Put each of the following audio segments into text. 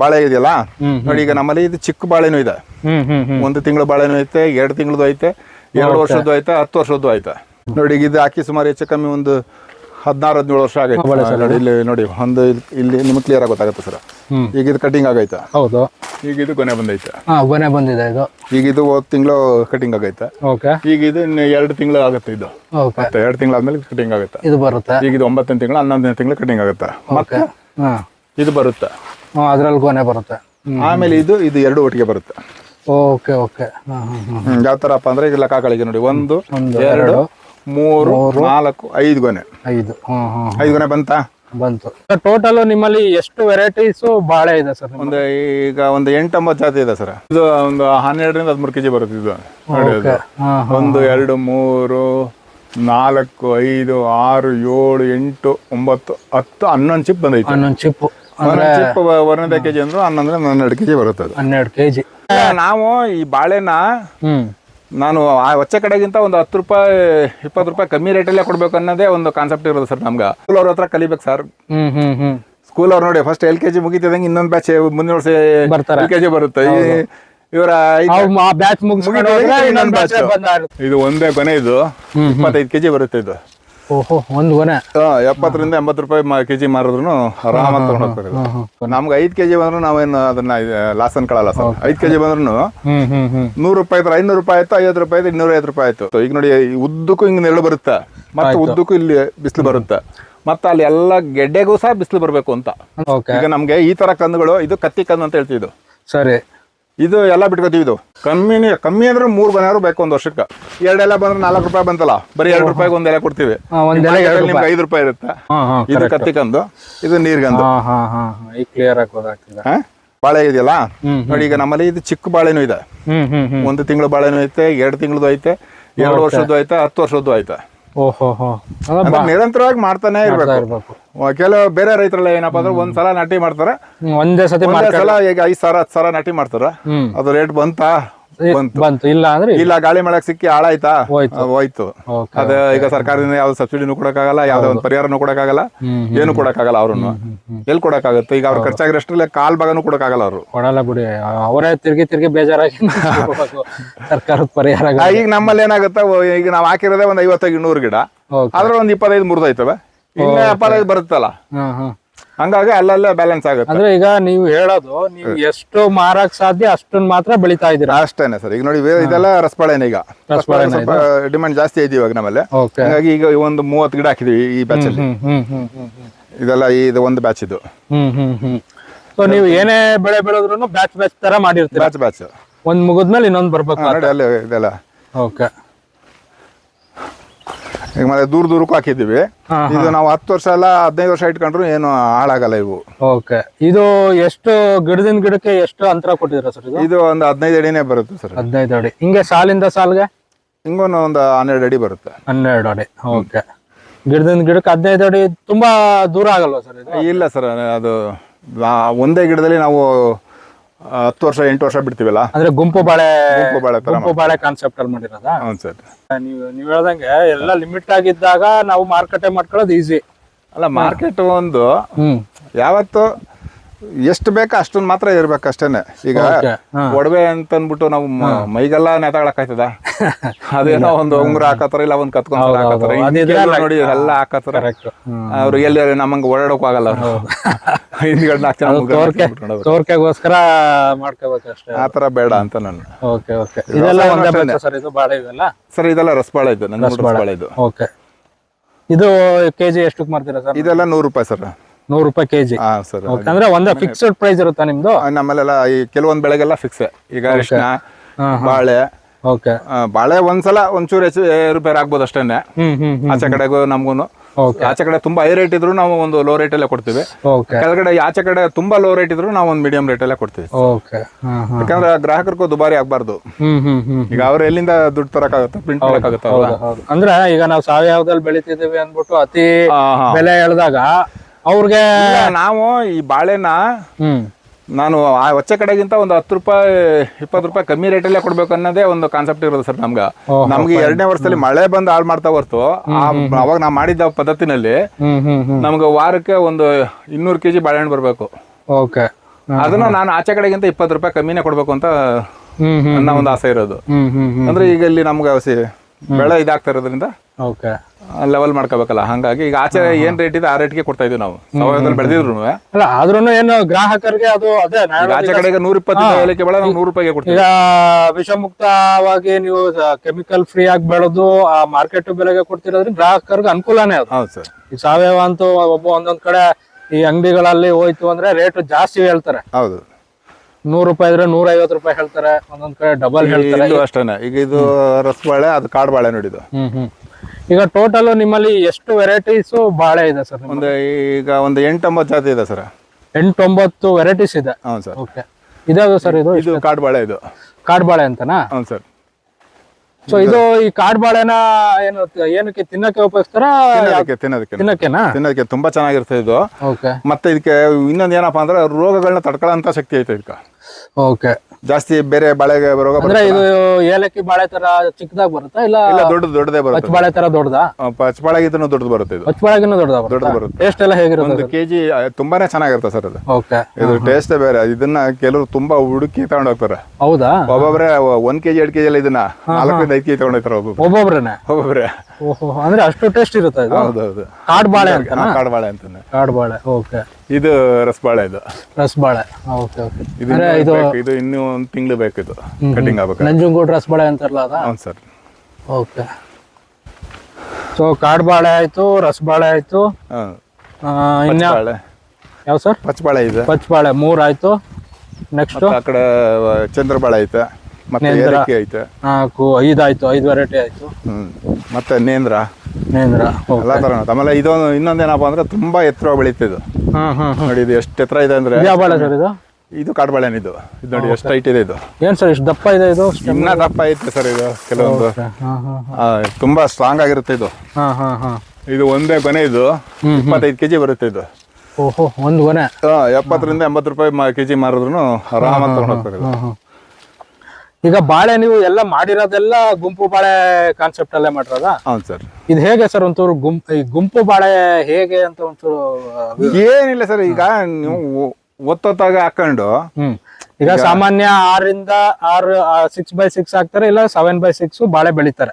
ಬಾಳೆ ಇದೆಯಲ್ಲ? ನೋಡಿ ಈಗ ನಮ್ಮಲ್ಲಿ ಇದು ಚಿಕ್ಕ ಬಾಳೆನೂ ಇದೆ. ಒಂದು ತಿಂಗಳ ಬಾಳೆನೂ ಐತೆ ಎರಡು ತಿಂಗಳದು ಐತೆ ಎರಡು ವರ್ಷದ್ದು ಐತೆ ಹತ್ತು ವರ್ಷದ್ದು ಐತೆ. ನೋಡಿ ಇದು ಹಾಕಿ ಸುಮಾರು ಹೆಚ್ಚು ಕಮ್ಮಿ ಒಂದು ಹದಿನಾರು ಹದಿನೇಳು ವರ್ಷ ಆಗೈತೆ. ನೋಡಿ ಇಲ್ಲಿ ನೋಡಿ ಒಂದು ಇಲ್ಲಿ- ನಿಮ್ಗೆ ಕ್ಲಿಯರ್ ಆಗಿ ಗೊತ್ತಾಗುತ್ತೆ ಸರ್. ಈಗ ಇದು ಕಟಿಂಗ್ ಆಗೈತೆ. ಹೌದು. ಈಗ ಇದು ಕೊನೆ ಬಂದೈತೆ. ಕೊನೆ ಬಂದಿದೆ ಇದು. ಈಗ ಇದು ಹೋದ ತಿಂಗಳು ಕಟಿಂಗ್ ಆಗೈತೆ. ಓಕೆ. ಈಗ ಇದು ಇನ್ನು ಎರಡು ತಿಂಗಳು ಆಗುತ್ತೆ ಇದು. ಮತ್ತೆ ಎರಡು ತಿಂಗಳು ಆದ್ಮೇಲೆ ಕಟಿಂಗ್ ಆಗುತ್ತೆ. ಇದು ಬರುತ್ತೆ. ಈಗ ಇದು ಒಂಬತ್ತನೇ ತಿಂಗಳು ಹನ್ನೊಂದನೇ ತಿಂಗಳು ಕಟಿಂಗ್ ಆಗುತ್ತೆ. ಹಾ. ಇದು ಬರುತ್ತೆ. ಅದ್ರಲ್ಲಿ ಗೊನೆ ಬರುತ್ತೆ. ಆಮೇಲೆ ಇದು ಇದು ಎರಡು ಒಟ್ಟಿಗೆ ಬರುತ್ತೆ. Okay okay. ಯಾವ ತರಪ್ಪ ಅಂದ್ರೆ ಈಗ ಲೆಕ್ಕಗಳಿಗೆ ನೋಡಿ ಒಂದು ಎರಡು ಮೂರು ನಾಲ್ಕು ಐದು ಗೊನೆ. ಐದು. ಐದು ಗೊನೆ ಬಂತಾ? ಬಂತು. ಟೋಟಲ್ ನಿಮ್ಮಲ್ಲಿ ಎಷ್ಟು ವೆರೈಟೀಸ್ ಬಾಳೆ ಇದೆ ಸರ್ ಒಂದು ಈಗ ಒಂದು ಎಂಟೊಂಬತ್ತು ಜಾತಿ ಇದೆ ಸರ್. ಇದು ಒಂದು ಹನ್ನೆರಡರಿಂದ ಹದಿಮೂರು ಕೆಜಿ ಬರುತ್ತೆ ಇದು. ಒಂದು ಎರಡು ಮೂರು ನಾಲ್ಕು ಐದು ಆರು ಏಳು ಎಂಟು ಒಂಬತ್ತು ಹತ್ತು ಹನ್ನೊಂದು ಚಿಪ್ ಬಂದೈತೆ. ಹನ್ನೊಂದು ಚಿಪ್ಪು ಚಿಪ್ ಒಂದನೇ ಕೆಜಿ ಅಂದ್ರೆ ಹನ್ನೊಂದ್ರೆ ಹನ್ನೆರಡು ಕೆಜಿ ಬರುತ್ತೆ ಅದು ಹನ್ನೆರಡು ಕೆಜಿ. ನಾವು ಈ ಬಾಳೆನ ಹ್ಮ್. ನಾನು ಆ ಹೊಚ್ಚ ಕಡೆಗಿಂತ ಒಂದು ಹತ್ತು ರೂಪಾಯಿ ಇಪ್ಪತ್ತು ರೂಪಾಯಿ ಕಮ್ಮಿ ರೇಟಲ್ಲೇ ಕೊಡ್ಬೇಕು ಅನ್ನೋದೇ ಒಂದು ಕಾನ್ಸೆಪ್ಟ್ ಇರೋದು ಸರ್ ನಮ್ಗೆ. ಸ್ಕೂಲ್ ಅವ್ರ ಹತ್ರ ಕಲಿಬೇಕು ಸರ್. ಸ್ಕೂಲ್ ಅವ್ರು ನೋಡಿ ಫಸ್ಟ್ ಎಲ್ ಕೆ ಜಿ ಮುಗಿತಿದಂಗೆ ಇನ್ನೊಂದು ಬ್ಯಾಚ್ ಮುಂದಿನ ವರ್ಷ. ಎಲ್ ಕೆ ಜಿ ಬರುತ್ತೆ. ಇವರ ಬ್ಯಾಚ್ ಇದು ಒಂದೇ ಕೊನೆ ಇದು. ಇಪ್ಪತ್ತೈದು ಕೆಜಿ ಬರುತ್ತೆ ಇದು. ಓಹೋ ಒಂದ್ ಗೊನೆ. ಆ, ಎಪ್ಪತ್ತರಿಂದ ಎಂಬತ್ತು ರೂಪಾಯಿ ಕೆಜಿ ಮಾರಿದ್ರು ಆರಾಮಾಗಿ ತಗೊಂಡು ಹೋಗ್ತಾರೆ. ನಮ್ಗೆ ಐದು ಕೆಜಿ ಬಂದ್ರು ನಾವೇನು ಅದನ್ನ ಲಾಸ್ ಅನ್ಕೊಳ್ಳಲ್ಲ ಸರ್. ಐದು ಕೆಜಿ ಬಂದ್ರು ನೂರು ರೂಪಾಯಿ ಇದ್ರೆ ಐನೂರು ರೂಪಾಯಿ ಆಯ್ತು ಐವತ್ತು ರೂಪಾಯಿ ಆಯ್ತು ಇನ್ನೂರ ಐವತ್ತು ರೂಪಾಯಿ ಆಯ್ತು. ಈಗ ನೋಡಿ ಉದ್ದಕ್ಕೂ ಹಿಂಗೆ ನೆರಳು ಬರುತ್ತೆ. ಮತ್ತೆ ಉದ್ದಕ್ಕೂ ಇಲ್ಲಿ ಬಿಸಿಲು ಬರುತ್ತೆ. ಮತ್ತೆ ಅಲ್ಲಿ ಎಲ್ಲ ಗೆಡ್ಡೆಗೂ ಸಹ ಬಿಸಿಲು ಬರಬೇಕು ಅಂತ. ಈಗ ನಮ್ಗೆ ಈ ತರ ಕಂದುಗಳು ಇದು ಕತ್ತಿ ಕಂದು ಅಂತ ಹೇಳ್ತೀವಿ ಇದು ಸರಿ. ಇದು ಎಲ್ಲ ಬಿಟ್ಕೋತೀವಿ ಇದು. ಕಮ್ಮಿ ಕಮ್ಮಿ ಅಂದ್ರೆ ಮೂರು ಬನಾರು ಬೇಕು ಒಂದು ವರ್ಷಕ್ಕೆ. ಎರಡೆಲ್ಲ ಬಂದ್ರೆ ನಾಲ್ಕು ರೂಪಾಯಿ ಬಂತಲ್ಲ ಬರೀ ಎರಡು ರೂಪಾಯಿಗೆ ಒಂದೆಲೆ ಕೊಡ್ತೀವಿ. ನಿಮ್ಗೆ ಐದು ರೂಪಾಯಿ ಇರುತ್ತೆ. ಇದು ಕತ್ತಿ ಕಂದು ಇದು ನೀರ್ಗಂದು ಕ್ಲಿಯರ್ ಆಗಿ ಬಾಳೆ ಇದೆಯಲ್ಲ? ನೋಡಿ ಈಗ ನಮ್ಮಲ್ಲಿ ಇದು ಚಿಕ್ಕ ಬಾಳೆನು ಇದೆ. ಒಂದು ತಿಂಗಳ ಬಾಳೆನೂ ಐತೆ ಎರಡು ತಿಂಗಳದು ಐತೆ ಎರಡು ವರ್ಷದ್ದು ಐತೆ ಹತ್ತು ವರ್ಷದ್ದು ಐತೆ. ನಿರಂತರವಾಗಿ ಮಾಡ್ತಾನೆ ಇರ್ಬೇಕು. ಕೆಲವು ಬೇರೆ ರೈತರೆಲ್ಲ ಏನಪ್ಪಾ ಅಂದ್ರೆ ಒಂದ್ ಸಲ ನಾಟಿ ಮಾಡ್ತಾರೆ. ಒಂದೇ ಸತಿ ಒಂದೇ ಸಲ ಈಗ ಐದ್ ಸಾವಿರ ಹತ್ತು ಸಾವಿರ ನಾಟಿ ಮಾಡ್ತಾರ. ಅದು ರೇಟ್ ಬಂತಾ? ಬಂತು. ಬಂತು. ಇಲ್ಲ ಅಂದ್ರೆ ಇಲ್ಲ. ಗಾಳಿ ಮಳೆಗೆ ಸಿಕ್ಕಿ ಹಾಳಾಯ್ತಾ? ಹೋಯ್ತು. ಅದ ಈಗ ಸರ್ಕಾರದಿಂದ ಯಾವ್ದು ಸಬ್ಸಿಡಿನೂ ಕೊಡಕ್ಕಾಗಲ್ಲ ಯಾವ್ದೋ ಒಂದು ಪರಿಹಾರನೂ ಕೊಡಕ್ಕಾಗಲ್ಲ ಆಗಲ್ಲ ಏನು ಕೊಡಕ್ಕಾಗಲ್ಲ ಅವ್ರನ್ನು. ಎಲ್ಲಿ ಕೊಡಕ್ಕಾಗುತ್ತೆ? ಈಗ ಅವ್ರ ಖರ್ಚಾಗಿರೋಷ್ಟ್ರಲ್ಲೇ ಕಾಲ್ ಭಾಗನೂ ಕೊಡಕ್ಕಾಗಲ್ಲ ಅವರು. ಕೊಡಲ್ಲ ಬಿಡಿ. ಅವರೇ ತಿರ್ಗಿ ತಿರ್ಗಿ ಬೇಜಾರಾಗಿ. ಸರ್ಕಾರದ ಪರಿಹಾರ ಈಗ ನಮ್ಮಲ್ಲಿ ಏನಾಗುತ್ತೆ ಈಗ ನಾವು ಹಾಕಿರೋದೇ ಒಂದ್ ಐವತ್ತೈದು ನೂರು ಗಿಡ. ಅದ್ರ ಒಂದ್ ಇಪ್ಪತ್ತೈದು ಮುರಿದೈತವೆ ಇನ್ನ ವ್ಯಾಪಾರ ಬರುತ್ತಲ್ಲ? ಹಾ ಹಾ. ಹಂಗಾಗಿ ಅಲ್ಲಲ್ಲೇ ಬ್ಯಾಲೆನ್ಸ್ ಆಗುತ್ತೆ. ಅಂದ್ರೆ ಈಗ ನೀವು ಹೇಳೋದು ನೀವು ಎಷ್ಟು ಮಾರಕ್ ಸಾಧ್ಯ ಅಷ್ಟನ್ನ ಮಾತ್ರ ಬೆಳಿತಾ ಇದ್ದೀರಾ? ಅಷ್ಟೇನೆ ಸರ್. ಈಗ ನೋಡಿ ಇದೆಲ್ಲ ರಸಬಾಳೆನೆ ಈಗ. ಸ್ವಲ್ಪ ಡಿಮಾಂಡ್ ಜಾಸ್ತಿ ಐತಿ ಇವಾಗ ನಮ್ಮಲ್ಲಿ. ಹಾಗಾಗಿ ಹಂಗಾಗಿ ಈಗ ಒಂದು ಮೂವತ್ತು ಗಿಡ ಹಾಕಿದೀವಿ ಈ ಬ್ಯಾಚ್ ಅಲ್ಲಿ. ಹ್ಮ್ ಹ್ಮ್ ಹ್ಮ್ ಹ್ಮ್ ಹ್ಮ್. ಇದೆಲ್ಲ ಇದು ಒಂದು ಬ್ಯಾಚ್ ಇದು. ಹ್ಮ್ ಹ್ಮ್ ಹ್ಮ್. ಸೊ ನೀವು ಏನೇ ಬೆಳೆ ಬೆಳೆದ್ರು ಬ್ಯಾಚ್ ಬ್ಯಾಚ್ ತರ ಮಾಡಿರ್ತೀರ? ಬ್ಯಾಚ್ ಬ್ಯಾಚ್ ಒಂದ್ ಮುಗಿದ್ಮೇಲೆ ಇನ್ನೊಂದ್ ಬರ್ಬೇಕು ನೋಡಿ ಅಲ್ಲಿ ಇದೆಲ್ಲ. ಓಕೆ ಈಗ ಮತ್ತೆ ದೂರ ದೂರಕ್ಕೂ ಹಾಕಿದ್ದೀವಿ. ಇದು ನಾವು ಹತ್ತು ವರ್ಷ ಎಲ್ಲ ಹದಿನೈದು ವರ್ಷ ಇಟ್ಕೊಂಡ್ರು ಏನು ಹಾಳಾಗಲ್ಲ ಇವು. ಓಕೆ. ಇದು ಎಷ್ಟು ಗಿಡದಿಂದ ಗಿಡಕ್ಕೆ ಎಷ್ಟು ಅಂತರ ಕೊಟ್ಟಿದ್ರ ಸರ್ ಇದು? ಒಂದು ಹದಿನೈದು ಅಡಿನೇ ಬರುತ್ತೆ ಸರ್. ಹದಿನೈದು ಅಡಿ. ಹಿಂಗೆ ಸಾಲಿಂದ ಸಾಲ್ಗೆ? ಹಿಂಗೊಂದು ಒಂದು ಹನ್ನೆರಡು ಅಡಿ ಬರುತ್ತೆ. ಹನ್ನೆರಡು ಅಡಿ. ಓಕೆ. ಗಿಡದಿಂದ ಗಿಡಕ್ಕೆ ಹದಿನೈದು ಅಡಿ ತುಂಬಾ ದೂರ ಆಗಲ್ವಾ ಸರ್ ಇಲ್ಲ ಸರ್ ಅದು ಒಂದೇ ಗಿಡದಲ್ಲಿ ನಾವು ಹತ್ತು ವರ್ಷ ಎಂಟು ವರ್ಷ ಬಿಡ್ತೀವಲ್ಲ? ಅಂದ್ರೆ ಗುಂಪು ಬಾಳೆ ಗುಂಪು ಬಾಳೆ ತರ ಗುಂಪು ಬಾಳೆ ಕಾನ್ಸೆಪ್ಟ್ ಅಲ್ಲಿ ಮಾಡಿರೋದ? ಹೌದು ಸರ್. ನೀವು ನೀವು ಹೇಳ್ದಂಗೆ ಎಲ್ಲ ಲಿಮಿಟ್ ಆಗಿದ್ದಾಗ ನಾವು ಮಾರುಕಟ್ಟೆ ಮಾಡ್ಕೊಳ್ಳೋದು ಈಸಿ ಅಲ್ಲ ಮಾರ್ಕೆಟ್ ಒಂದು ಯಾವತ್ತು ಎಷ್ಟು ಬೇಕೋ ಅಷ್ಟೊಂದು ಮಾತ್ರ ಇರ್ಬೇಕು ಅಷ್ಟೇನೆ ಈಗ ಒಡವೆ ಅಂತ ಅಂದ್ಬಿಟ್ಟು ನಾವು ಮ- ಮೈಗೆಲ್ಲ ನೆತಾಳಕಾಯ್ತದ ಅದೇನೋ ಒಂದು ಉಂಗುರ ಹಾಕತ್ತಾರ ಇಲ್ಲ ಒಂದ್ ಕತ್ಕೊಂಡ್ ಹಾಕತ್ತಾರ? ಹೌದು. ಹಿಂಗೆ ಅದಿದ್ರೆ ನೋಡಿ ಎಲ್ಲ ಹಾಕತ್ತಾರ. ಅವ್ರು ಎಲ್ಲಿ ನಮಂಗ್ ಓಡಾಡಕ್ ಆಗಲ್ಲ ಅವ್ರು. ಹಿಂದ್ಗಡೆ ನಾಲ್ಕು ಜನ ಮುಗ್ಗರು ಬಿಟ್ಕೊಂಡು ತೋರ್ಕೆಗೋಸ್ಕರ ಮಾಡ್ಕೋಬೇಕು ಅಷ್ಟೇ ಆ ತರ ಬೇಡ ಅಂತ ನಾನು. ಓಕೆ ಓಕೆ ಇದೆಲ್ಲ ಒಂದೇ ಸರ್ ಇದು ಬಾಳೆ ಇವೆಲ್ಲ ಸರ್ ಇದೆಲ್ಲ ರಸಬಾಳೆ ಇದು ನನ್ನ ರಸಬಾಳೆ. ಇದು. ಓಕೆ ಇದು ಕೆಜಿ ಎಷ್ಟಕ್ಕೆ ಮಾಡ್ತೀರಾ ಸರ್? ಇದೆಲ್ಲ ನೂರು ರೂಪಾಯಿ ಸರ್. ನೂರು ರೂಪಾಯಿ ಕೆಜಿ. ಹಾ ಸರ್ ಅಂದ್ರೆ ಒಂದೇ ಫಿಕ್ಸ್ಡ್ ಪ್ರೈಸ್ ಇರುತ್ತಾ ನಿಮ್ದು? ನಮ್ಮಲ್ಲೆಲ್ಲ ಈ ಕೆಲವೊಂದ್ ಬೆಳೆಗೆಲ್ಲ ಫಿಕ್ಸ್ ಈಗ ಅರಿಶಿನ ಬಾಳೆ. ಓಕೆ ಬಾಳೆ ಒಂದ್ಸಲ ಒಂಚೂರು ಹೆಚ್ಚು ರಿಪೇರ್ ಆಗ್ಬೋದು ಅಷ್ಟೇನೆ. ಆಚೆ ಕಡೆಗೂ ನಮ್ಗೂನು. ಓಕೆ ಆಚೆ ಕಡೆ ತುಂಬಾ ಹೈ ರೇಟ್ ಇದ್ರು ನಾವು ಒಂದು ಲೋ ರೇಟ್ ಅಲ್ಲೇ ಕೊಡ್ತೀವಿ. ಕೆಳಗಡೆ ಆಚೆ ಕಡೆ ತುಂಬಾ ಲೋ ರೇಟ್ ಇದ್ರು ನಾವು ಒಂದು ಮೀಡಿಯಂ ರೇಟ್ ಅಲ್ಲೇ ಕೊಡ್ತೀವಿ. ಯಾಕಂದ್ರೆ ಗ್ರಾಹಕರಿಗೂ ದುಬಾರಿ ಆಗ್ಬಾರ್ದು. ಹ್ಮ್ ಹ್ಮ್ ಹ್ಮ್ ಈಗ ಅವ್ರು ಎಲ್ಲಿಂದ ದುಡ್ಡು ತರಕಾಗುತ್ತೆ ಪ್ರಿಂಟ್ ಮಾಡಕ್ಕಾಗುತ್ತೆ ಅಂದ್ರೆ ಈಗ ನಾವು ಸಾವಯವದಲ್ಲಿ ಬೆಳಿತಿದ್ದೀವಿ ಅಂದ್ಬಿಟ್ಟು ಅತಿ ಬೆಲೆ ಎಳ್ದಾಗ ಅವ್ರಿಗೆ ನಾವು ಈ ಬಾಳೆನ ನಾನು ಆ ಹೊಚ್ಚ ಕಡೆಗಿಂತ ಒಂದು ಹತ್ತು ರೂಪಾಯಿ ಇಪ್ಪತ್ತು ರೂಪಾಯಿ ಕಮ್ಮಿ ರೇಟಲ್ಲೇ ಕೊಡ್ಬೇಕು ಅನ್ನೋದೇ ಒಂದು ಕಾನ್ಸೆಪ್ಟ್ ಇರೋದು ಸರ್ ನಮ್ಗೆ. ನಮ್ಗೆ ಎರಡನೇ ವರ್ಷದಲ್ಲಿ ಮಳೆ ಬಂದು ಹಾಳು ಮಾಡ್ತಾ ಹೊರ್ತು ಅವಾಗ ನಾವು ಮಾಡಿದ್ದ ಪದ್ಧತಿನಲ್ಲಿ ನಮ್ಗೆ ವಾರಕ್ಕೆ ಒಂದು ಇನ್ನೂರು ಕೆಜಿ ಬಾಳೆಹಣ್ಣು ಬರಬೇಕು. ಓಕೆ. ಅದನ್ನ ನಾನು ಆಚೆ ಕಡೆಗಿಂತ ಇಪ್ಪತ್ತು ರೂಪಾಯಿ ಕಮ್ಮಿನೇ ಕೊಡ್ಬೇಕು ಅಂತ ನನ್ನ ಒಂದು ಆಸೆ ಇರೋದು. ಅಂದ್ರೆ ಈಗ ಇಲ್ಲಿ ನಮ್ಗೆ ಬೆಳೆ ಇದಾಗ್ತಾ ಇರೋದ್ರಿಂದ ಓಕೆ. ಲೆವೆಲ್ ಮಾಡ್ಕೋಬೇಕಲ್ಲ. ಹಂಗಾಗಿ ಈಗ ಆಚೆ ಏನ್ ರೇಟ್ ಇದೆ ಆ ರೇಟ್ಗೆ ಕೊಡ್ತಾ ಇದೀವಿ ನಾವು. ಸಾವಯವದಲ್ಲಿ ಬೆಳೆದಿದ್ರು ಅಲ್ಲ ಆದ್ರೂ ಏನು ಗ್ರಾಹಕರಿಗೆ ಅದು ಅದೇ ಆಚೆ ಕಡೆಗೆ ನೂರ ಇಪ್ಪತ್ತು ಏಲಕ್ಕಿ ಬೆಳೆ ನಾವು ನೂರು ರೂಪಾಯಿಗೆ ಕೊಡ್ತೀವಿ. ಈಗ ವಿಷಮುಕ್ತವಾಗಿ ನೀವು ಕೆಮಿಕಲ್ ಫ್ರೀ ಆಗಿ ಬೆಳೆದು ಆ ಮಾರ್ಕೆಟ್ ಬೆಲೆಗೆ ಕೊಡ್ತಿರೋದ್ರಿಂದ ಗ್ರಾಹಕರಿಗೆ ಅನುಕೂಲನೇ ಅದು. ಹೌದು ಸರ್. ಈ ಸಾವಯವ ಅಂತೂ ಒಬ್ಬ ಒಂದೊಂದ್ ಕಡೆ ಈ ಅಂಗಡಿಗಳಲ್ಲಿ ಹೋಯ್ತು ಅಂದ್ರೆ ರೇಟ್ ಜಾಸ್ತಿ ಹೇಳ್ತಾರೆ. ಹೌದು. ನೂರು ರೂಪಾಯಿ ಇದ್ರೆ ನೂರ ಐವತ್ತು ರೂಪಾಯಿ ಹೇಳ್ತಾರೆ ಒಂದೊಂದ್ ಕಡೆ ಡಬಲ್ ಹೇಳ್ತಾರೆ. ಇದು ಅಷ್ಟೇನೆ. ಈಗ ಇದು ರಸಬಾಳೆ ಅದು ಕಾಡು ಬಾಳೆ ನೋಡಿದ್ದು ಹ್ಮ್ ಹ್ಮ್. ಈಗ ಟೋಟಲ್ ನಿಮ್ಮಲ್ಲಿ ಎಷ್ಟು ವೆರೈಟೀಸ್ ಬಾಳೆ ಇದೆ ಸರ್ ಒಂದು ಈಗ ಒಂದು ಎಂಟೊಂಬತ್ತು ಜಾತಿ ಇದೆ ಸರ್. ಎಂಟೊಂಬತ್ತು ವೆರೈಟೀಸ್ ಇದೆ? ಹೌದು ಸರ್. ಓಕೆ ಇದ್ಯಾವ್ದು ಸರ್ ಇದು? ಇದು ಕಾಡು ಬಾಳೆ ಇದು. ಕಾಡ್ ಬಾಳೆ ಅಂತನಾ? ಹೌದು ಸರ್. ಸೊ ಇದು ಈ ಕಾಡ್ ಬಾಳೆನ ಏನು ಏನಕ್ಕೆ ತಿನ್ನಕ್ಕೆ ಉಪಯೋಗಿಸ್ತಾರ? ತಿನ್ನೋದಕ್ಕೆ ತಿನ್ನೋದಕ್ಕೆ. ತಿನ್ನಕ್ಕೆನಾ ತಿನ್ನೋದಕ್ಕೆ ತುಂಬಾ ಚೆನ್ನಾಗಿರುತ್ತೆ ಇದು. ಓಕೆ ಮತ್ತೆ ಇದಕ್ಕೆ ಇನ್ನೊಂದು ಏನಪ್ಪಾ ಅಂದ್ರೆ ರೋಗಗಳನ್ನ ತಡ್ಕೊಳ್ಳೋ ಶಕ್ತಿ ಐತೆ ಇದಕ್ಕೆ. ಓಕೆ ಜಾಸ್ತಿ ಬೇರೆ ಬಾಳೆಗೆ ರೋಗ ಅಂದ್ರೆ ಇದು ಏಲಕ್ಕಿ ಬಾಳೆ ತರ ಚಿಕ್ಕದಾಗಿ ಬರುತ್ತಾ ಇಲ್ಲ ಇಲ್ಲ ದೊಡ್ಡ ದೊಡ್ಡದೇ ಬರುತ್ತೆ. ಬಾಳೆ ತರ ದೊಡ್ಡದಾ? ಪಚ್ಚಬಾಳೆಗಿಂತ ದೊಡ್ಡದು ಬರುತ್ತೆ ಇದು. ದೊಡ್ಡದಾ ದೊಡ್ಡದು ಬರುತ್ತೆ. ಟೇಸ್ಟ್ ಎಲ್ಲ ಹೇಗಿರುತ್ತೆ ಒಂದು ಕೆಜಿ ತುಂಬಾನೇ ಚೆನ್ನಾಗಿರುತ್ತೆ ಸರ್ ಅದು. ಓಕೆ ಇದು ಟೇಸ್ಟ್ ಬೇರೆ. ಇದನ್ನ ಕೆಲವರು ತುಂಬಾ ಹುಡುಕಿ ತಗೊಂಡ್ ಹೋಗ್ತಾರೆ. ಹೌದಾ? ಒಬ್ಬೊಬ್ರೆ ಒಂದ್ ಕೆಜಿ ಎರಡ್ ಕೆಜಿ ಎಲ್ಲ ಇದನ್ನ ನಾಲ್ಕರಿಂದ ಐದು ಕೆಜಿ ತಗೊಂಡ್ ಹೋಗ್ತಾರೆ ಒಬ್ಬೊಬ್ರು. ಒಬ್ಬೊಬ್ರೇನೆ? ಒಬ್ಬೊಬ್ರೆ. ಓಹೋ ಅಂದ್ರೆ ಅಷ್ಟು ಟೇಸ್ಟ್ ಇರುತ್ತೆ ಇದು? ಹೌದು ಕಾಡ್ ಬಾಳೆ ಅಂತ ಕಾಡು ಬಾಳೆ ಅಂತಾನೆ. ಕಾಡ್ ಬಾಳೆ ಓಕೆ ಇದು ರಸಬಾಳೆ ಇದು. ರಸಬಾಳೆ. Okay okay. ಇದು ಇನ್ನೂ ಬೇಕು. ಇದು ಇನ್ನೂ ಒಂದು ತಿಂಗಳು ಬೇಕು ಇದು. ಕಟಿಂಗ್ ಆಗ್ಬೇಕು ನಂಜನಗೂಡು ರಸಬಾಳೆ ಅಂತಾರಲ್ಲ ಅದ? ಹೌದು ಸರ್. ಓಕೆ. ಸೊ ಕಾಡ್ಬಾಳೆ ಆಯ್ತು ರಸಬಾಳೆ ಆಯ್ತು. ಹಾಂ. ಆ, ಇನ್ಯಾ ಬಾಳೆ ಯಾವ ಸರ್? ಪಚ್ಚಬಾಳೆ ಇದೆ. ಪಚ್ಚಬಾಳೆ ಮೂರ್ ಆಯ್ತು. ನೆಕ್ಸ್ಟ್ ಆ ಕಡೆ ಚಂದ್ರಬಾಳೆ ಐತೆ. ಮತ್ತೆ ಏಲಕ್ಕಿ ಐತೆ? ನಾಲ್ಕು ಐದು ಆಯ್ತು ಐದು ವೆರೈಟಿ ಆಯ್ತು. ಹ್ಮ್. ಮತ್ತೆ ನೇಂದ್ರ? ನೇಂದ್ರ ಎಲ್ಲ ತರ ಆಮೇಲೆ ಇದೊಂದು ಇನ್ನೊಂದೇನಪ್ಪ ಅಂದ್ರೆ ತುಂಬಾ ಎತ್ತರ ಬೆಳೀತಿದ್ದು. ಹ್ಮ್ ಹ್ಮ್ ನೋಡಿ ಇದು ಎಷ್ಟು ಎತ್ತರ ಇದೆ ಅಂದ್ರೆ? ಯಾವ ಬಾಳೆ ಸರ್ ಇದು? ಇದು ಕಾಡ್ಬಾಳೆನ ಇದು ಇದು ನೋಡಿ ಎಷ್ಟು ಹೈಟ್ ಇದೆ ಇದು. ಏನ್ ಸರ್ ಇಷ್ಟು ದಪ್ಪ ಇದೆ ಇದು? ಇನ್ನ ದಪ್ಪ ಐತೆ ಸರ್ ಇದು ಕೆಲವೊಂದು. ಆ, ತುಂಬಾ ಸ್ಟ್ರಾಂಗ್ ಆಗಿರುತ್ತೆ ಇದು. ಹಾ ಹಾ ಹಾ. ಇದು ಒಂದೇ ಕೊನೆ ಇದು. ಇಪ್ಪತ್ತೈದು ಕೆಜಿ ಬರುತ್ತೆ ಇದು. ಓಹೋ ಒಂದು ಗೊನೆ. ಆ, ಎಪ್ಪತ್ತರಿಂದ ಎಂಬತ್ತು ರೂಪಾಯಿ ಕೆಜಿ ಮಾರಿದ್ರು ಆರಾಮಾಗಿ ತಗೊಂಡು ಹೋಗ್ತಾರೆ ಇದು. ಹ್ಮ್ ಹ್ಮ್. ಈಗ ಬಾಳೆ ನೀವು ಎಲ್ಲ ಮಾಡಿರೋದೆಲ್ಲ ಗುಂಪು ಬಾಳೆ ಕಾನ್ಸೆಪ್ಟ್ ಅಲ್ಲೇ ಮಾಡಿರೋದ? ಹೌದು ಸರ್. ಇದು ಹೇಗೆ ಸರ್ ಒಂಚೂರು ಗುಂಪು ಈ ಗುಂಪು ಬಾಳೆ ಹೇಗೆ ಅಂತ ಒಂಚೂರು ಏನಿಲ್ಲ ಸರ್ ಈಗ ನೀವು ಒತ್ತೊತ್ತಾಗ ಹಾಕೊಂಡು ಈಗ ಸಾಮಾನ್ಯ ಆರಿಂದ ಆರು ಸಿಕ್ಸ್ ಬೈ ಸಿಕ್ಸ್ ಹಾಕ್ತಾರೆ ಇಲ್ಲ ಸೆವೆನ್ ಬೈ ಸಿಕ್ಸ್ ಬಾಳೆ ಬೆಳಿತಾರೆ.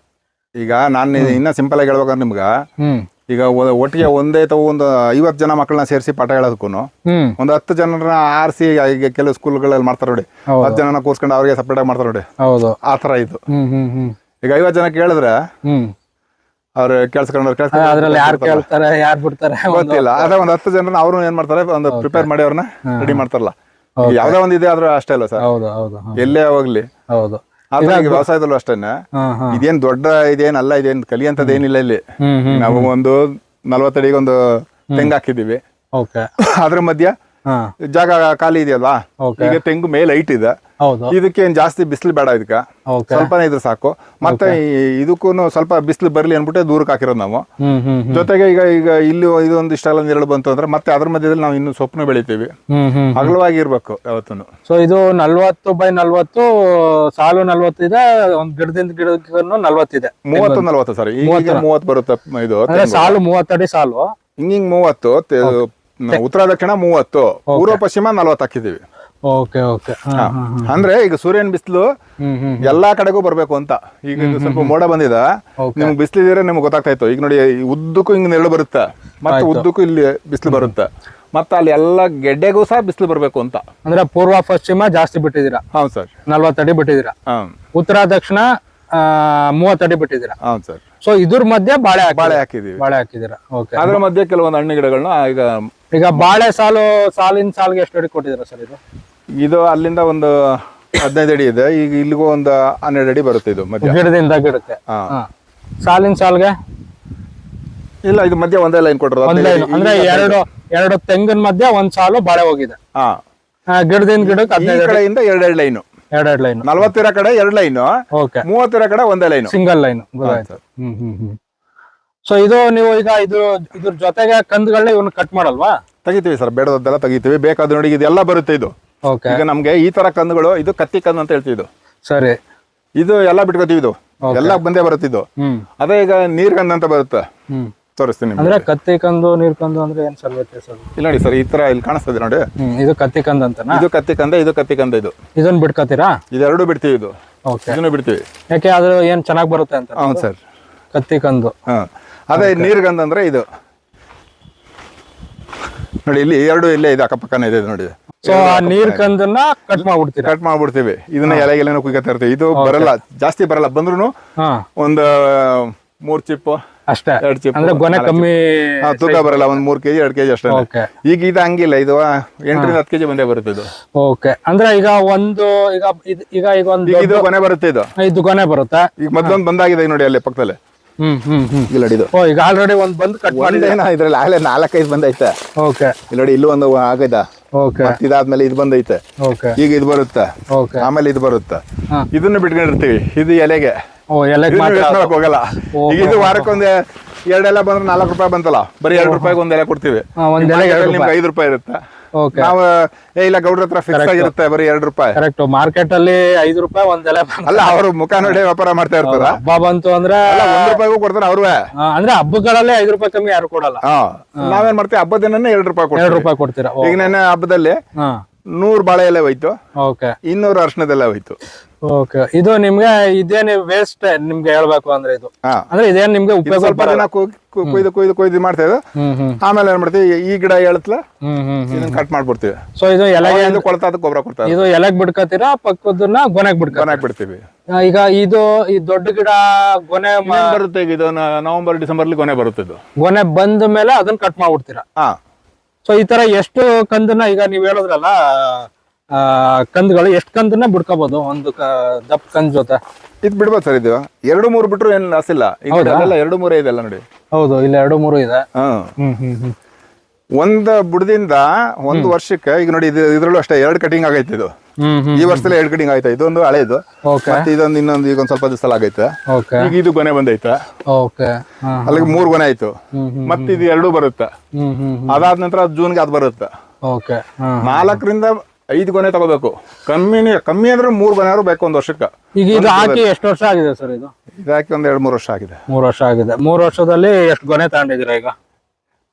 ಈಗ ನಾನು ಇನ್ನ ಸಿಂಪಲ್ ಆಗಿ ಹೇಳ್ಬೇಕಂದ್ರೆ ನಿಮ್ಗ ಹ್ಮ್. ಈಗ ಒ- ಒಟ್ಟಿಗೆ ಒಂದೇ ತಾವು ಒಂದು ಐವತ್ತು ಜನ ಮಕ್ಕಳನ್ನ ಸೇರಿಸಿ ಪಾಠ ಹೇಳೋದಕ್ಕೂ ಹ್ಮ್. ಒಂದು ಹತ್ತು ಜನರನ್ನ ಆರಿಸಿ ಈಗ ಕೆಲವು ಸ್ಕೂಲ್ಗಳಲ್ಲಿ ಮಾಡ್ತಾರೆ ನೋಡಿ. ಹೌದು. ಹತ್ತು ಜನನ ಕೂರ್ಸ್ಕೊಂಡು ಅವ್ರಿಗೆ ಸಪ್ರೇಟ್ ಆಗಿ ಮಾಡ್ತಾರೆ ನೋಡಿ. ಹೌದು. ಆ ಥರ ಇದು. ಹ್ಮ್ ಹ್ಮ್ ಹ್ಮ್. ಈಗ ಐವತ್ತು ಜನ ಕೇಳಿದ್ರೆ ಹ್ಮ್. ಅವ್ರು ಕೇಳಿಸ್ಕೊಂಡ್ರೆ ಅದ್ರಲ್ಲಿ ಯಾರು ಕೇಳ್ತಾರೆ ಯಾರು ಬಿಡ್ತಾರೆ ಗೊತ್ತಿಲ್ಲ. ಅದೇ ಒಂದು ಹತ್ತು ಜನರನ್ನ ಅವ್ರು ಏನ್ ಮಾಡ್ತಾರೆ ಒಂದು ಪ್ರಿಪೇರ್ ಮಾಡಿ ಅವ್ರನ್ನ ರೆಡಿ ಮಾಡ್ತಾರಲ್ಲ. ಈಗ ಯಾವ್ದೇ ಒಂದು ಇದೆ ಆದ್ರೂ ಅಷ್ಟೇ ಅಲ್ಲ ಸರ್. ಹೌದು ಹೌದು ಹ, ಎಲ್ಲೇ ಹೋಗ್ಲಿ. ಹೌದು. ವ್ಯವಸಾಯದಲ್ಲೂ ಅಷ್ಟೇನೆ. ಇದೇನ್ ದೊಡ್ಡ ಇದೇನ್ ಇದೇನಲ್ಲ ಇದೇನ್ ಕಲಿಯಂತದ್ದು ಏನಿಲ್ಲ ಇಲ್ಲಿ. ನಾವು ಒಂದು ನಲ್ವತ್ತಡಿಗೆ ಒಂದು ತೆಂಗ್ ಹಾಕಿದೀವಿ ಅದ್ರ ಮಧ್ಯ ಜಾಗ ಖಾಲಿ ಇದೆಯಲ್ವಾ. ಈಗ ತೆಂಗು ಮೇಲೆ ಹೈಟ್ ಇದೆ. ಇದಕ್ಕೆ ಏನ್ ಜಾಸ್ತಿ ಬಿಸಿಲು ಬೇಡ ಇದಕ್ಕೆ. ಸ್ವಲ್ಪನೇ ಇದ್ರೆ ಸಾಕು. ಮತ್ತೆ ಇದಕ್ಕೂ ಸ್ವಲ್ಪ ಬಿಸಿಲು ಬರ್ಲಿ ಅನ್ಬಿಟ್ಟು ದೂರಕ್ಕೆ ಹಾಕಿರೋದು ನಾವು. ಜೊತೆಗೆ ಈಗ ಈಗ ಇಲ್ಲಿ ಇದೊಂದು ಇಷ್ಟೆಲ್ಲ ನೆರಳು ಬಂತು ಅಂದ್ರೆ ಮತ್ತೆ ಅದ್ರ ಮಧ್ಯದಲ್ಲಿ ನಾವು ಇನ್ನು ಸೊಪ್ಪನ್ನು ಬೆಳಿತೀವಿ. ಅಗಲವಾಗಿರ್ಬೇಕು ಯಾವತ್ತೂ ಸೊ ಇದು ನಲ್ವತ್ತು ಬೈ ನಲ್ವತ್ತು ಸಾಲು ನಲ್ವತ್ತು ಇದೆ ಒಂದ್ ಗಿಡದಿಂದ ಗಿಡಕ್ಕೂ ನಲ್ವತ್ತಿದೆ ಮೂವತ್ತು ನಲ್ವತ್ತು ಸರಿ ಮೂವತ್ತು. ಬರುತ್ತೆ ಇದು ಸಾಲು ಮೂವತ್ತಡಿ ಸಾಲು. ಹಿಂಗಿಂಗ್ ಹಿಂಗ್ ಮೂವತ್ತು ಉತ್ತರ ದಕ್ಷಿಣ ಮೂವತ್ತು ಪೂರ್ವ ಪಶ್ಚಿಮ ನಲ್ವತ್ತು ಹಾಕಿದೀವಿ ಓಕೆ ಓಕೆ ಅಂದ್ರೆ ಈಗ ಸೂರ್ಯನ ಬಿಸಿಲು ಎಲ್ಲಾ ಕಡೆಗೂ ಬರ್ಬೇಕು ಅಂತ. ಈಗ ಸ್ವಲ್ಪ ಮೋಡ ಬಂದಿದ. ನಿಮ್ಗೆ ಬಿಸಿಲಿದ್ರೆ ನಿಮ್ಗೆ ಗೊತ್ತಾಗ್ತಾ ಇತ್ತು. ಈಗ ನೋಡಿ ಉದ್ದಕ್ಕೂ ಹಿಂಗ್ ನೆರಳು ಬರುತ್ತೆ. ಮತ್ತೆ ಉದ್ದಕ್ಕೂ ಇಲ್ಲಿ ಬಿಸಿಲು ಬರುತ್ತೆ. ಮತ್ತೆ ಅಲ್ಲಿ ಎಲ್ಲ ಗೆಡ್ಡೆಗೂ ಸಹ ಬಿಸಿಲು ಬರಬೇಕು ಅಂತ. ಅಂದ್ರೆ ಪೂರ್ವ ಪಶ್ಚಿಮ ಜಾಸ್ತಿ ಬಿಟ್ಟಿದ್ದೀರಾ? ಹೌದು ಸರ್. ನಲ್ವತ್ತಡಿ ಬಿಟ್ಟಿದ್ದೀರಾ? ಉತ್ತರ ದಕ್ಷಿಣ ಮೂವತ್ತಡಿ ಬಿಟ್ಟಿದ್ದೀರಾ? ಹೌದು ಸರ್. ಸೊ ಇದ್ರ ಮಧ್ಯೆ ಬಾಳೆ ಬಾಳೆ ಹಾಕಿದೀವಿ ಬಾಳೆ ಹಾಕಿದೀರಾ ಓಕೆ ಅದ್ರ ಮಧ್ಯೆ ಕೆಲವೊಂದು ಹಣ್ಣು ಗಿಡಗಳನ್ನ ಈಗ ಈಗ ಬಾಳೆ ಸಾಲು ಸಾಲಿನ ಸಾಲಿಗೆ ಎಷ್ಟು ಅಡಿ ಕೊಟ್ಟಿದ್ದೀರಾ ಸರ್ ಇದು? ಇದು ಅಲ್ಲಿಂದ ಒಂದು ಹದಿನೈದು ಅಡಿ ಇದೆ. ಈಗ ಇಲ್ಲಿಗೂ ಒಂದು ಹನ್ನೆರಡು ಅಡಿ ಬರುತ್ತೆ ಇದು ಮಧ್ಯ. ಗಿಡದಿಂದ ಗಿಡಕ್ಕೆ? ಹಾ. ಹಾ. ಸಾಲಿನ ಸಾಲ್ಗೆ? ಇಲ್ಲ ಇದು ಮಧ್ಯ ಒಂದೇ ಲೈನ್ ಕೊಟ್ಟರು ಒಂದ್ ಲೈನ್ ಅಂದ್ರೆ ಎರಡು ಎರಡು ತೆಂಗಿನ ಮಧ್ಯೆ ಒಂದ್ ಸಾಲು ಬಾಳೆ ಹೋಗಿದೆ. ಹಾ. ಆ, ಗಿಡದಿಂದ ಗಿಡಕ್ಕೆ ಈ ಹದಿನೈದು ಕಡೆಯಿಂದ ಎರಡೆರಡು ಲೈನು ಎರಡೆರಡು ಲೈನ್ ನಲ್ವತ್ತಿರ ಕಡೆ ಎರಡು ಲೈನ್ ಓಕೆ. ಮೂವತ್ತರ ಕಡೆ ಒಂದೇ ಲೈನ್ ಸಿಂಗಲ್ ಲೈನ್ ಹ್ಮ್ ಹ್ಮ್ ಹ್ಮ್. ಸೊ ಇದು ನೀವು ಈಗ ಇದು ಇದ್ರ ಜೊತೆಗೆ ಕಂದ್ಗಳನ್ನ ಇವನ್ನ ಕಟ್ ಮಾಡಲ್ವಾ? ತೆಗಿತೀವಿ ಸರ್ ಬೇಡದೆಲ್ಲ ತೆಗಿತೀವಿ. ಬೇಕಾದ್ರೆ ನೋಡಿ ಇದೆಲ್ಲ ಬರುತ್ತೆ ಇದು. ಓಕೆ ಈಗ ನಮ್ಗೆ ಈ ತರ ಕಂದ್ಗಳು ಇದು ಕತ್ತಿ ಕಂದ್ ಅಂತ ಹೇಳ್ತೀವಿ ಇದು. ಸರಿ. ಇದು ಎಲ್ಲ ಬಿಟ್ಕೋತೀವಿ ಇದು. ಎಲ್ಲ ಬಂದೇ ಬರುತ್ತೆ ಇದು. ಅದೇ ಈಗ ನೀರ್ ಕಂದು ಅಂತ ಬರುತ್ತೆ. ತೋರಿಸ್ತೀನಿ ಅಂದ್ರೆ ಕತ್ತಿ ಕಂದು ನೀರ್ ಕಂದು ಅಂದ್ರೆ ಏನ್ ಸರ್ ವ್ಯತ್ಯಾಸ ಅದು? ನೋಡಿ ಸರ್ ಈ ತರ ಇಲ್ಲಿ ಕಾಣಿಸ್ತದೆ ನೋಡಿ. ಇದು ಕತ್ತಿ ಕಂದ ಅಂತ ಇದು ಕತ್ತಿ ಕಂದ ಇದು ಕತ್ತಿ ಕಂದ ಇದು. ಇದನ್ನ ಬಿಟ್ಕೋತೀರಾ? ಇದೆರಡು ಬಿಡ್ತೀವಿ ಇದು. ಓಕೆ ಇದನ್ನು ಬಿಡ್ತೀವಿ. ಯಾಕೆ ಅದು ಏನ್ ಚೆನ್ನಾಗಿ ಬರುತ್ತೆ ಅಂತ? ಹೌದು ಸರ್. ಕತ್ತಿ ಕಂದು. ಹಾಂ. ಅದೇ ನೀರ್ಗಂಧ ಅಂದ್ರೆ ಇದು. ನೋಡಿ ಇಲ್ಲಿ ಎರಡು ಇಲ್ಲೇ ಇದೆ ಅಕ್ಕಪಕ್ಕನೇ ಇದೆ ನೋಡಿ. ಸೊ ಆ ನೀರ್ ಕಂದನ್ನ ಕಟ್ ಮಾಡ್ಬಿಡ್ತೀವಿ ಕಟ್ ಮಾಡ್ಬಿಡ್ತೀವಿ. ಇದನ್ನ ಎಲೆಗೆಲೆನೂ ಕುಯ್ಕೊತಾ ಇರ್ತೀವಿ. ಇದು ಬರಲ್ಲ ಜಾಸ್ತಿ ಬರಲ್ಲ. ಬಂದ್ರು ಒಂದು ಮೂರ್ ಚಿಪ್ಪು ಅಷ್ಟೇ. ಎರಡು ಚಿಪ್ ಅಂದ್ರೆ ಗೊನೆ ಕಮ್ಮಿ ತೂಕ ಬರಲ್ಲ ಒಂದ್ ಮೂರ್ ಕೆಜಿ ಎರಡ್ ಕೆಜಿ ಅಷ್ಟೇ ಈಗ ಇದು ಹಂಗಿಲ್ಲ ಇದು ಎಂಟರಿಂದ ಹತ್ತು ಕೆಜಿ ಬಂದೇ ಬರುತ್ತೆ ಇದು. ಓಕೆ ಅಂದ್ರೆ ಈಗ ಒಂದು ಈಗ ಈಗ ಈಗ ಒಂದು ಇದು ಕೊನೆ ಬರುತ್ತೆ ಇದು. ಇದು ಗೊನೆ ಬರುತ್ತೆ? ಈಗ ಮತ್ತೊಂದು ಬಂದಾಗಿದೆ ನೋಡಿ ಅಲ್ಲಿ ಪಕ್ಕದಲ್ಲಿ. ಹ್ಮ್ ಹ್ಮ್ ಹ್ಮ್. ಇಲ್ಲ ನೋಡಿ ಇದು ಓ ಈಗ ಆಲ್ರೆಡಿ ಒಂದ್ ಬಂದ್ ಕಟ್ ಮಾಡಿ ಒಂದೇನ ಇದ್ರಲ್ಲಿ ಆಗ್ಲೇ ನಾಲ್ಕೈದು ಬಂದೈತೆ. ಓಕೆ. ಇಲ್ಲಿ ನೋಡಿ ಇಲ್ಲೂ ಒಂದು ಆಗೈದ. ಓಕೆ. ಮತ್ತ್ ಇದಾದ್ಮೇಲೆ ಇದು ಬಂದೈತೆ. ಓಕೆ. ಈಗ ಇದು ಬರುತ್ತೆ. ಓಕೆ. ಆಮೇಲೆ ಇದು ಬರುತ್ತೆ. ಹಾ. ಇದನ್ನ ಬಿಟ್ಕೊಂಡಿರ್ತೀವಿ. ಇದು ಎಲೆಗೆ. ಓ ಎಲೆಗ್ ಇದನ್ನ ಮಾತ್ರ waste ಮಾಡಕ್ ಹೋಗಲ್ಲ. ಈಗ ಇದು ವಾರಕ್ಕೊಂದು ಎರಡೆಲ್ಲ ಬಂದ್ರೆ ನಾಲ್ಕು ರೂಪಾಯಿ ಬಂತಲ್ಲ. ಬರೀ ಎರಡು ರೂಪಾಯಿಗೆ ಒಂದ್ ಎಲೆ ಕೊಡ್ತೀವಿ. ಹಾ, ಒಂದ್ ಎಲೆಗೆ ಎರಡು ನಿಮ್ಗೆ ಐದು ರೂಪಾಯಿ ಇರುತ್ತೆ. ನಾವು ಇಲ್ಲ ಗೌಡ್ರ ಹತ್ರ ಫಿಕ್ಸ್ ಆಗಿರುತ್ತೆ ಬರೀ ಎರಡು ರೂಪಾಯಿ. ಕರೆಕ್ಟ್ ಮಾರ್ಕೆಟ್ ಅಲ್ಲಿ ಐದು ರೂಪಾಯಿ ಒಂದ್ ಎಲೆ ಬಂತು. ಅಲ್ಲ ಅವರು ಮುಖ ನೋಡಿ ವ್ಯಾಪಾರ ಮಾಡ್ತಾ ಇರ್ತಾರ. ಹಬ್ಬ ಬಂತು ಅಂದ್ರೆ ಒಂದ್ ರೂಪಾಯಿಗೂ ಕೊಡ್ತಾರ ಅವ್ರೇ ಅಂದ್ರೆ ಹಬ್ಬಗಳಲ್ಲೇ ಐದು ರೂಪಾಯಿ ಕಮ್ಮಿ ಯಾರು ಕೊಡಲ್ಲ. ನಾವೇನ್ ಮಾಡ್ತೀವಿ ಹಬ್ಬದ ದಿನ ಎರಡು ರೂಪಾಯಿ ಎರಡು ರೂಪಾಯಿ ಕೊಡ್ತೀರಾ? ಈಗ ನೆನ್ನೆ ಹಬ್ಬದಲ್ಲಿ ನೂರ್ ಬಾಳೆ ಎಲೆ ಹೋಯ್ತು. ಓಕೆ. ಇನ್ನೂರು ಅರ್ಶನದೆಲ್ಲ ಹೋಯ್ತು. ಓಕೆ. ಇದು ನಿಮ್ಗೆ ಇದೇನು ವೇಸ್ಟ್ ನಿಮ್ಗೆ ಹೇಳ್ಬೇಕು ಅಂದ್ರೆ ಇದು? ಹಾ. ಅಂದ್ರೆ ಇದೇನ್ ನಿಮ್ಗೆ ಉಪಯೋಗ ಸ್ವಲ್ಪ ಜನ ದಿನ ಕುಯ್- ಕುಯ್- ಕುಯ್ದು ಕುಯ್ದು ಕುಯ್ದು ಮಾಡ್ತಾ ಇದ್ದು. ಆಮೇಲೆ ಏನ್ ಮಾಡ್ತೀವಿ? ಈ ಗಿಡ ಹೇಳತ್ಲ? ಹ್ಮ್ ಇದನ್ನ ಕಟ್ ಮಾಡ್ಬಿಡ್ತೀವಿ. ಸೊ ಇದು ಎಲೆಗೆ ಇದು ಕೊಳ್ತಾ ಅದಕ್ಕೆ ಗೊಬ್ಬರ ಕೊಡ್ತಾರೆ ಇದು ಎಲೆಗ್ ಬಿಡ್ಕತ್ತೀರಾ? ಪಕ್ಕದನ್ನ ಗೊನೆಗ್ ಬಿಡ್ಕ ಕೊನಾಕ್ ಬಿಡ್ತೀವಿ. ಈಗ ಇದು ಈ ದೊಡ್ಡ ಗಿಡ ಗೊನೆ ಮ- ಇನ್ನೇನ್ ಬರುತ್ತೆ ಇದು? ನ- ನವೆಂಬರ್ ಡಿಸೆಂಬರ್ಲಿ ಕೊನೆ ಬರುತ್ತೆ ಇದು. ಗೊನೆ ಬಂದ ಮೇಲೆ ಅದನ್ನ ಕಟ್ ಮಾಡ್ಬಿಡ್ತೀರಾ? ಹಾ. ಸೊ ಈ ತರ ಎಷ್ಟು ಕಂದನ್ನ ಈಗ ನೀವ್ ಹೇಳೋದ್ರಲ್ಲ ಕಂದ್ಗಳು ಎಷ್ಟು ಕಂದನ್ನ ಬಿಡ್ಕೋಬಹುದು ಒಂದು ದಪ್ಪ ಕಂದ್ ಜೊತೆ? ಇದು ಬಿಡ್ಬೋದು ಸರ್ ಇದು. ಎರಡು ಮೂರು ಬಿಟ್ರು ಏನ್ ಆಸಿಲ್ಲ ಇಲ್ಲ. ಎರಡು ಮೂರೇ ಇದೆಲ್ಲ ನೋಡಿ. ಹೌದು ಇಲ್ಲ ಎರಡು ಮೂರು ಇದೆ. ಹ್ಮ್ ಹ್ಮ್ ಹ್ಮ್. ಒಂದ್ ಬುಡದಿಂದ ಒಂದು ವರ್ಷಕ್ಕೆ ಈಗ ನೋಡಿ ಇದು ಇದ್ರಲ್ಲೂ ಅಷ್ಟೇ ಎರಡು ಕಟಿಂಗ್ ಆಗೈತೆ ಇದು. ಈ ವರ್ಷದಲ್ಲಿ ಎರಡು ಕಟಿಂಗ್ ಆಯ್ತಾ? ಇದೊಂದು ಹಳೇದು. ಮತ್ತೆ ಇದೊಂದು ಇನ್ನೊಂದು ಈಗ ಒಂದ್ ಸ್ವಲ್ಪ ದಿವಸ ಆಗೈತೆ ಈಗ ಇದು ಗೊನೆ ಬಂದೈತೆ? ಅಲ್ಲಿಗೆ ಮೂರ್ ಗೊನೆ ಆಯ್ತು. ಮತ್ತೆ ಇದು ಎರಡು ಬರುತ್ತೆ? ಅದಾದ ನಂತರ ಜೂನ್ಗೆ ಅದು ಬರುತ್ತೆ? ನಾಲ್ಕರಿಂದ ಐದು ಗೊನೆ ತಗೋಬೇಕು. ಕಮ್ಮಿ ಕಮ್ಮಿ ಅಂದ್ರೆ ಮೂರು ಗೊನೆ ಆದ್ರೂ ಬೇಕು ಒಂದ್ ವರ್ಷಕ್ಕೆ. ಈಗ ಇದು ಹಾಕಿ ಎಷ್ಟು ವರ್ಷ ಆಗಿದೆ ಸರ್ ಇದು? ಹಾಕಿ ಒಂದ್ ಎರಡು ಮೂರು ವರ್ಷ ಆಗಿದೆ. ಮೂರು ವರ್ಷ ಆಗಿದೆ. ಮೂರು ವರ್ಷದಲ್ಲಿ ಎಷ್ಟು ಗೊನೆ ತಗೊಂಡಿದ್ದೀರಾ ಈಗ?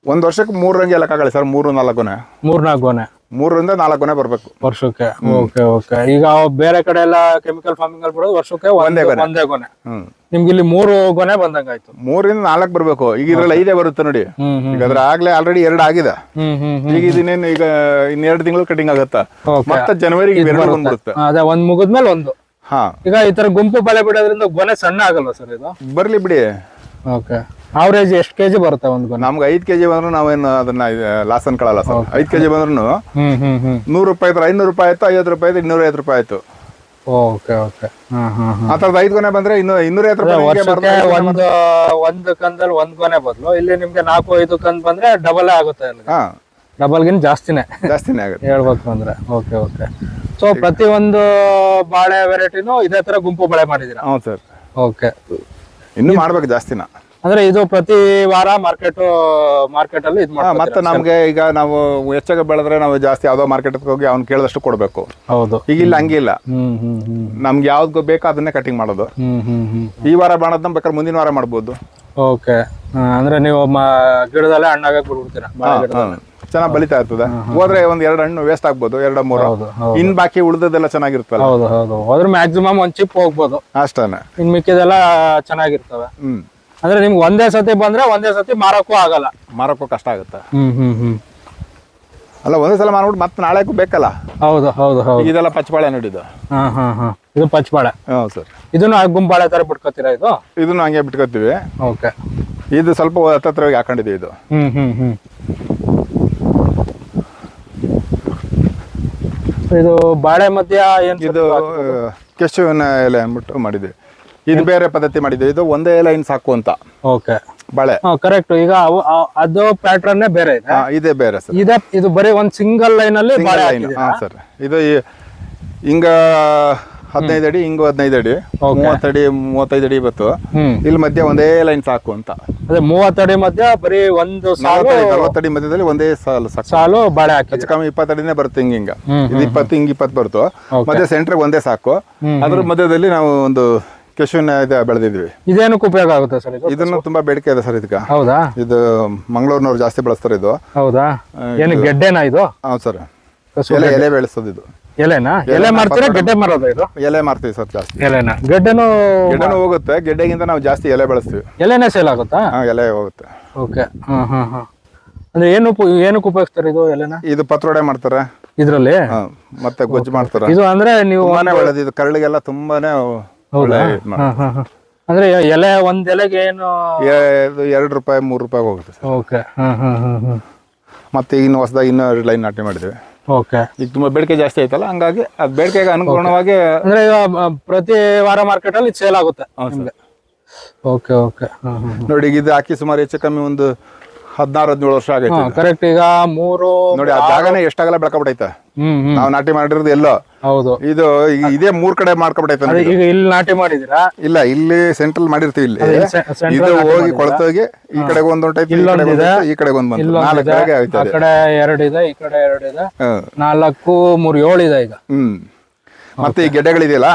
ಒಂದ್ ವರ್ಷಕ್ಕೆ ಮೂರು ರಂಗಿ ಕಾಗಲಿ ಸರ್ ಮೂರು ನಾಲ್ಕು ಗೊನೆ. ಮೂರ್ನಾಲ್ಕು ಗೊನೆ. ಮೂರರಿಂದ ನಾಲ್ಕು ಗೊನೆ ಬರಬೇಕು. ವರ್ಷಕ್ಕೆ. Okay okay. ಈಗ ಬೇರೆ ಕಡೆ ಎಲ್ಲ ಕೆಮಿಕಲ್ ಫಾರ್ಮಿಂಗ್ ಅಲ್ಲಿ ಬರೋದು ವರ್ಷಕ್ಕೆ ಒಂದೇ ಗೊನೆ. ಒಂದೇ ಗೊನೆ ನಿಮ್ಗೆ ಇಲ್ಲಿ ಮೂರು ಗೊನೆ ಬಂದಂಗಾಯ್ತು ಮೂರಿಂದ ನಾಲ್ಕು ಬರಬೇಕು. ಈಗ ಇದ್ರಲ್ಲಿ ಐದೇ ಬರುತ್ತೆ ನೋಡಿ. ಈಗ ಅದ್ರ ಆಗ್ಲೇ ಆಲ್ರೆಡಿ ಎರಡು ಆಗಿದೆ. ಈಗ ಇದನ್ನೇನು ಈಗ ಇನ್ನೆರಡು ತಿಂಗಳು ಕಟಿಂಗ್ ಆಗತ್ತಾ? ಮತ್ತೆ ಜನವರಿಗೆ ಎರಡು ಬಂದ್ಬಿಡುತ್ತೆ. ಅದೇ ಒಂದ್ ಮುಗಿದ್ಮೇಲೆ ಒಂದು. ಹಾ. ಈಗ ಈ ತರ ಗುಂಪು ಬಲೆ ಬಿಡೋದ್ರಿಂದ ಗೊನೆ ಸಣ್ಣ ಆಗಲ್ವಾ ಸರ್ ಇದು? ಬರ್ಲಿ ಬಿಡಿ. ಓಕೆ. ಅವರೇಜ್ ಎಷ್ಟು ಕೆಜಿ ಬರುತ್ತೆ ಒಂದು ಗೊನೆ? ನಮ್ಗೆ ಐದು ಕೆಜಿ ಬಂದ್ರು ನಾವೇನು ಅದನ್ನ ಲಾಸ್ ಅನ್ಕೊಳ್ಳಲ್ಲ ಸರ್. ಐದು ಕೆಜಿ ಬಂದ್ರು ನೂರು ರೂಪಾಯಿ ಇದ್ರೆ ಐನೂರು ರೂಪಾಯಿ ಆಯ್ತು ಐವತ್ತು ರೂಪಾಯಿ ಆಯ್ತು ಇನ್ನೂರ ಐವತ್ತು ರೂಪಾಯಿ ಆಯ್ತು. ಓಕೆ ಓಕೆ ಆ ಥರದ್ದು ಐದು ಕೊನೆ ಬಂದ್ರೆ ಇನ್ನು ಇನ್ನೂರ ಐವತ್ತು ರೂಪಾಯಿ ಒಂದು ಒಂದು ಕಂದಲ್ಲಿ ಒಂದು ಗೊನೆ ಬದಲು. ಇಲ್ಲಿ ನಿಮ್ಗೆ ನಾಲ್ಕು ಐದು ಕಂದ್ ಬಂದ್ರೆ ಡಬಲ್ ಆಗುತ್ತೆ ಅಲ್ಲಿ. ಹಾ. ಡಬಲ್ಗಿನ್ ಜಾಸ್ತಿನೇ. ಜಾಸ್ತಿನೇ ಆಗುತ್ತೆ. ಹೇಳ್ಬೇಕು ಅಂದ್ರೆ. ಓಕೆ ಓಕೆ ಸೊ ಪ್ರತಿ ಒಂದು ಬಾಳೆ ವೆರೈಟಿನೂ ಇದೇ ತರ ಗುಂಪು ಬಳೆ ಮಾಡಿದೀರಾ ಹ್ಞೂ ಸರ್. ಓಕೆ ಇನ್ನು ಮಾಡ್ಬೇಕು ಜಾಸ್ತಿನ. ಅಂದ್ರೆ ಇದು ಪ್ರತಿ ವಾರ ಮಾರ್ಕೆಟ್ ಮಾರ್ಕೆಟ್ ಅಲ್ಲಿ ಇದು ಮತ್ತೆ ನಮ್ಗೆ ಈಗ ನಾವು ಹೆಚ್ಚಾಗಿ ಬೆಳೆದ್ರೆ ನಾವು ಜಾಸ್ತಿ ಯಾವ್ದೋ ಮಾರ್ಕೆಟ್ ಹೋಗಿ ಅವ್ನು ಕೇಳಿದಷ್ಟು ಕೊಡ್ಬೇಕು. ಹೌದು. ಈಗ ಇಲ್ಲಿ ಹಂಗಿಲ್ಲ. ಹ್ಮ್ ಹ್ಮ್ ಹ್ಮ್. ನಮ್ಗೆ ಯಾವ್ದು ಬೇಕೋ ಅದನ್ನೇ ಕಟಿಂಗ್ ಮಾಡೋದು. ಹ್ಮ್ ಹ್ಮ್ ಹ್ಮ್ ಈ ವಾರ ಮಾಡೋದನ್ನ ಬೇಕಾದ್ರೆ ಮುಂದಿನ ವಾರ ಮಾಡ್ಬೋದು. ಓಕೆ. ಅಂದ್ರೆ ನೀವು ಗಿಡದಲ್ಲೇ ಹಣ್ಣಾಗಕ್ ಬಿಡ್ಬಿಡ್ತೀರಾ? ಬಾಳೆ ಗಿಡ ಚೆನ್ನಾಗಿ ಬಲಿತಾ ಇರ್ತದೆ. ಹೋದ್ರೆ ಒಂದ್ ಎರಡು ಹಣ್ಣು ವೇಸ್ಟ್ ಆಗ್ಬೋದು ಎರಡು ಮೂರು. ಇನ್ ಬಾಕಿ ಉಳಿದದೆಲ್ಲ ಚೆನ್ನಾಗಿರ್ತಲ್ಲ ಹೌದು ಹೌದು. ಹೋದ್ರೆ ಮ್ಯಾಕ್ಸಿಮಮ್ ಒಂದ್ ಚಿಪ್ ಹೋಗ್ಬೋದು. ಅಷ್ಟೇ ಇನ್ ಮಿಕ್ಕಿದೆಲ್ಲ ಚೆನ್ನಾಗಿರ್ತವೆ. ಹ್ಮ್. ಅಂದ್ರೆ ನಿಮ್ಗೆ ಒಂದೇ ಸತಿ ಬಂದ್ರೆ ಒಂದೇ ಸತಿ ಮಾರಕ್ಕೂ ಆಗಲ್ಲ. ಮಾರಕ್ಕೂ ಕಷ್ಟ ಆಗುತ್ತೆ. ಹ್ಮ್ ಹ್ಮ್ ಹ್ಮ್. ಅಲ್ಲ ಒಂದೇ ಸಲ ಮಾರ್ಬಿಟ್ಟು ಮತ್ತೆ ನಾಳೆಗೂ ಬೇಕಲ್ಲ? ಹೌದು ಹೌದು ಹೌದು. ಇದೆಲ್ಲ ಪಚ್ಚಬಾಳೆ ನೋಡಿದ್ದು ಹಾ ಹಾ ಹಾ. ಇದು ಪಚ್ಚಬಾಳೆ. ಹ್ಞೂ ಸರ್. ಇದನ್ನು ಗುಂಬಾಳೆ ತರ ಬಿಟ್ಕೋತೀರಾ ಇದು? ಇದನ್ನು ಹಂಗೆ ಬಿಟ್ಕೋತೀವಿ. ಓಕೆ. ಇದು ಸ್ವಲ್ಪ ಹತ್ತತ್ರವಾಗಿ ಹಾಕೊಂಡಿದ್ದೀವಿ ಇದು. ಹ್ಮ್ ಹ್ಮ್ ಹ್ಮ್. ಇದು ಬಾಳೆ ಮಧ್ಯ ಏನು ಇದು ಕೆಸುವಿನ ಎಲೆ ಅಂದ್ಬಿಟ್ಟು ಮಾಡಿದ್ವಿ ಇದು ಬೇರೆ ಪದ್ಧತಿ ಮಾಡಿದ್ವಿ ಇದು ಒಂದೇ ಲೈನ್ ಸಾಕು ಅಂತ. ಓಕೆ. ಬಾಳೆ. ಕರೆಕ್ಟ್ ಈಗ ಅದು ಪ್ಯಾಟರ್ನ್ ಬೇರೆ ಇದೆ. ಬೇರೆ ಸರ್. ಇದೆ ಇದು ಬರೀ ಒಂದ್ ಸಿಂಗಲ್ ಲೈನ್ ಅಲ್ಲಿ ಲೈನ್ ಸರ್. ಇದು ಹಿಂಗ ಹದಿನೈದು ಅಡಿ ಹಿಂಗ ಹದಿನೈದು ಅಡಿ. ಮೂವತ್ತಡಿ ಮೂವತ್ತೈದು ಅಡಿ ಇವತ್ತು ಇಲ್ಲಿ ಮಧ್ಯ ಒಂದೇ ಲೈನ್ ಸಾಕು ಅಂತ. ಅದೇ ಮೂವತ್ತಡಿ ಮಧ್ಯ ಬರೀ ಒಂದು ಸಾಲು ನಲವತ್ತಡಿ ಮಧ್ಯದಲ್ಲಿ ಒಂದೇ ಸಾಲು ಸಾಕು. ಸಾಲು ಬಾಳೆ ಹಾಕಿ ಹೆಚ್ಚು ಕಮ್ಮಿ ಇಪ್ಪತ್ತಡಿನೇ ಬರುತ್ತೆ ಹಿಂಗ ಹಿಂಗ. ಇದು ಇಪ್ಪತ್ತು ಹಿಂಗ ಇಪ್ಪತ್ತು ಬರುತ್ತೋ. ಮಧ್ಯ ಮತ್ತೆ ಸೆಂಟ್ರಿಗೆ ಒಂದೇ ಸಾಕು. ಅದ್ರ ಮಧ್ಯದಲ್ಲಿ ನಾವು ಒಂದು ಕೆಶುವಿನ ಇದೆ ಬೆಳೆದಿದ್ವಿ ಇದೇನಕ್ಕೆ ಉಪಯೋಗ ಆಗುತ್ತೆ ಸರ್ ಇದು? ಇದನ್ನು ತುಂಬಾ ಬೇಡಿಕೆ ಇದೆ ಸರ್ ಇದಕ್ಕೆ. ಹೌದಾ? ಇದು ಮಂಗಳೂರಿನವ್ರು ಜಾಸ್ತಿ ಬಳಸ್ತಾರೆ ಇದು. ಹೌದಾ? ಏನು ಗೆಡ್ಡೆನಾ ಇದು? ಹೌದು ಸರ್. ಕಸು ಎಲೆ ಎಲೆ ಬೆಳೆಸೋದು ಇದು. ಎಲೆನಾ? ಎಲೆ ಮಾರ್ತೀರಾ ಗೆಡ್ಡೆ ಮಾರೋದ ಇದು? ಎಲೆ ಮಾರ್ತೀವಿ ಸರ್ ಜಾಸ್ತಿ. ಎಲೆನಾ? ಗೆಡ್ಡೆನು ಗಿಡನೂ ಹೋಗುತ್ತೆ ಗೆಡ್ಡೆಗಿಂತ ನಾವು ಜಾಸ್ತಿ ಎಲೆ ಬೆಳೆಸ್ತೀವಿ. ಎಲೆನೇ ಸೇಲ್ ಆಗುತ್ತಾ? ಹಾ ಎಲೆ ಹೋಗುತ್ತೆ. ಓಕೆ. ಹಾಂ ಹಾಂ ಹಾಂ. ಅಂದ್ರೆ ಏನು ಉಪ- ಏನಕ್ಕೆ ಉಪಯೋಗಿಸ್ತಾರೆ ಇದು ಎಲೆನ? ಇದು ಪತ್ರೊಡೆ ಮಾಡ್ತಾರೆ. ಇದರಲ್ಲಿ? ಹಾ, ಮತ್ತೆ ಗೊಜ್ಜು ಮಾಡ್ತಾರೆ. ಇದು ಅಂದ್ರೆ ನೀವು ತುಂಬಾನೇ ಒಳ್ಳೇದು. ಇದು ಕರಳಿಗೆಲ್ಲ ತುಂಬಾನೇ ಒಳ್ಳೆ ಇದ್ ಮಾಡ್ತಾರೆ. ಹಾಂ ಹಾಂ. ಹಾಂ ಅಂದ್ರೆ ಎಲೆ ಒಂದ್ ಎಲೆಗೆ ಏನು? ಎರಡು ರೂಪಾಯಿ ಮೂರು ರೂಪಾಯಿ ಹೋಗುತ್ತೆ ಸರ್. ಓಕೆ. ಮತ್ತೆ ಇನ್ನು ಹೊಸದಾಗಿ ಇನ್ನೂ ಎರಡು ಲೈನ್ ನಾಟಿ ಮಾಡಿದ್ವಿ ಓಕೆ. ಈಗ ತುಂಬಾ ಬೇಡಿಕೆ ಜಾಸ್ತಿ ಆಯ್ತಲ್ಲ ಹಂಗಾಗಿ ಅದು ಬೇಡಿಕೆಗೆ ಅನುಗುಣವಾಗಿ ಅಂದ್ರೆ ಪ್ರತಿ ವಾರ ಮಾರ್ಕೆಟ್ ಅಲ್ಲಿ ಸೇಲ್ ಆಗುತ್ತೆ ಓಕೆ ಓಕೆ. ನೋಡಿ ಇದು ಹಾಕಿ ಸುಮಾರು ಹೆಚ್ಚು ಕಮ್ಮಿ ಒಂದು ಹದಿನಾರು ಹದಿನೇಳು ವರ್ಷ ಆಗೈತೆ ಕರೆಕ್ಟ್ ಈಗ ಮೂರು ನೋಡಿ ಆ ಜಾಗನೇ ಎಷ್ಟಾಗಲ್ಲ ಬೆಳ್ಕೊಬಿಟ್ಟೈತೆ ನಾವು ನಾಟಿ ಮಾಡಿರೋದು ಎಲ್ಲೋ. ಹೌದು. ಇದು ಇದೇ ಮೂರ್ ಕಡೆ ಮಾಡ್ಕೊಬಿಟ್ಟೈತೆ ಈಗ ಇಲ್ಲಿ ನಾಟಿ ಮಾಡಿದಿರಾ ಇಲ್ಲ ಇಲ್ಲಿ ಸೆಂಟ್ರಲ್ ಮಾಡಿರ್ತೀವಿ ಇಲ್ಲಿ. ಇದು ಹೋಗಿ ಕೊಳತೋಗಿ ಈ ಕಡೆ ಒಂದ್ ಹೊಂಟೈತಿ ಈ ಕಡೆ ಒಂದ್ ಬಂತು ನಾಲ್ಕು ಕಡೆ ಎರಡು ಎರಡಿದೆ ಈ ಕಡೆ ಎರಡು ಇದೆ. ನಾಲ್ಕು ಮೂರು ಏಳು ಇದೆ ಈಗ. ಹ್ಮ್. ಮತ್ತೆ ಈ ಗೆಡ್ಡೆಗಳಿದೆಯಲ್ಲ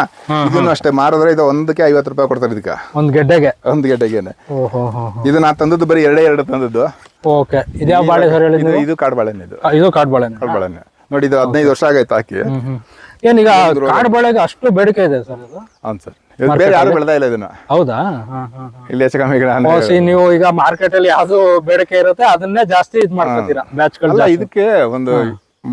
ಇದನ್ನು ಅಷ್ಟೇ ಮಾರಿದ್ರೆ ಇದು ಒಂದಕ್ಕೆ ಐವತ್ತು ರೂಪಾಯಿ ಕೊಡ್ತಾರೆ ಇದಕ್ಕೆ. ಒಂದ್ ಗೆಡ್ಡೆಗೆ? ಒಂದು ಗೆಡ್ಡೆಗೆನೆ ಓಹೋ ಇದು ನಾ ತಂದದ್ದು ಬರೀ ಎರಡೇ ಎರಡು ತಂದದ್ದು. ಓಕೆ. ಇದ್ಯಾವ ಬಾಳೆ ಸರ್ ಹೇಳಿದ್ ಇದು ಕಾಡ್ ಇದು ಕಾಡು ಬಾಳೆನೆ ಇದು. ಆ, ಇದು ಕಾಡು ಬಾಳೆನ ನೋಡಿ ಇದು ಹದಿನೈದು ವರ್ಷ ಆಗೈತೆ ಹಾಕಿ. ಏನೀಗ ಕಾಡ್ಬಾಳೆಗೆ ಅಷ್ಟು ಬೇಡಿಕೆ ಇದೆ ಸರ್ ಇದು? ಹೌದು ಸರ್. ಇದು ಬೇರೆ ಯಾರು ಬೆಳೆದ ಇಲ್ಲ ಇದನ್ನ. ಹೌದಾ? ಹಾ ಹಾ ಹಾ. ಇಲ್ಲಿ ಹೆಚ್ಚು ಕಮ್ಮಿ ಗಿಡ ಓ, ಸಿ ನೀವು ಈಗ ಮಾರ್ಕೆಟ್ ಅಲ್ಲಿ ಯಾವ್ದು ಬೇಡಿಕೆ ಇರುತ್ತೆ ಅದನ್ನೇ ಜಾಸ್ತಿ ಇದ್ ಮಾಡ್ಕೊತೀರಾ ಅಲ್ಲ ಇದಕ್ಕೆ ಒಂದು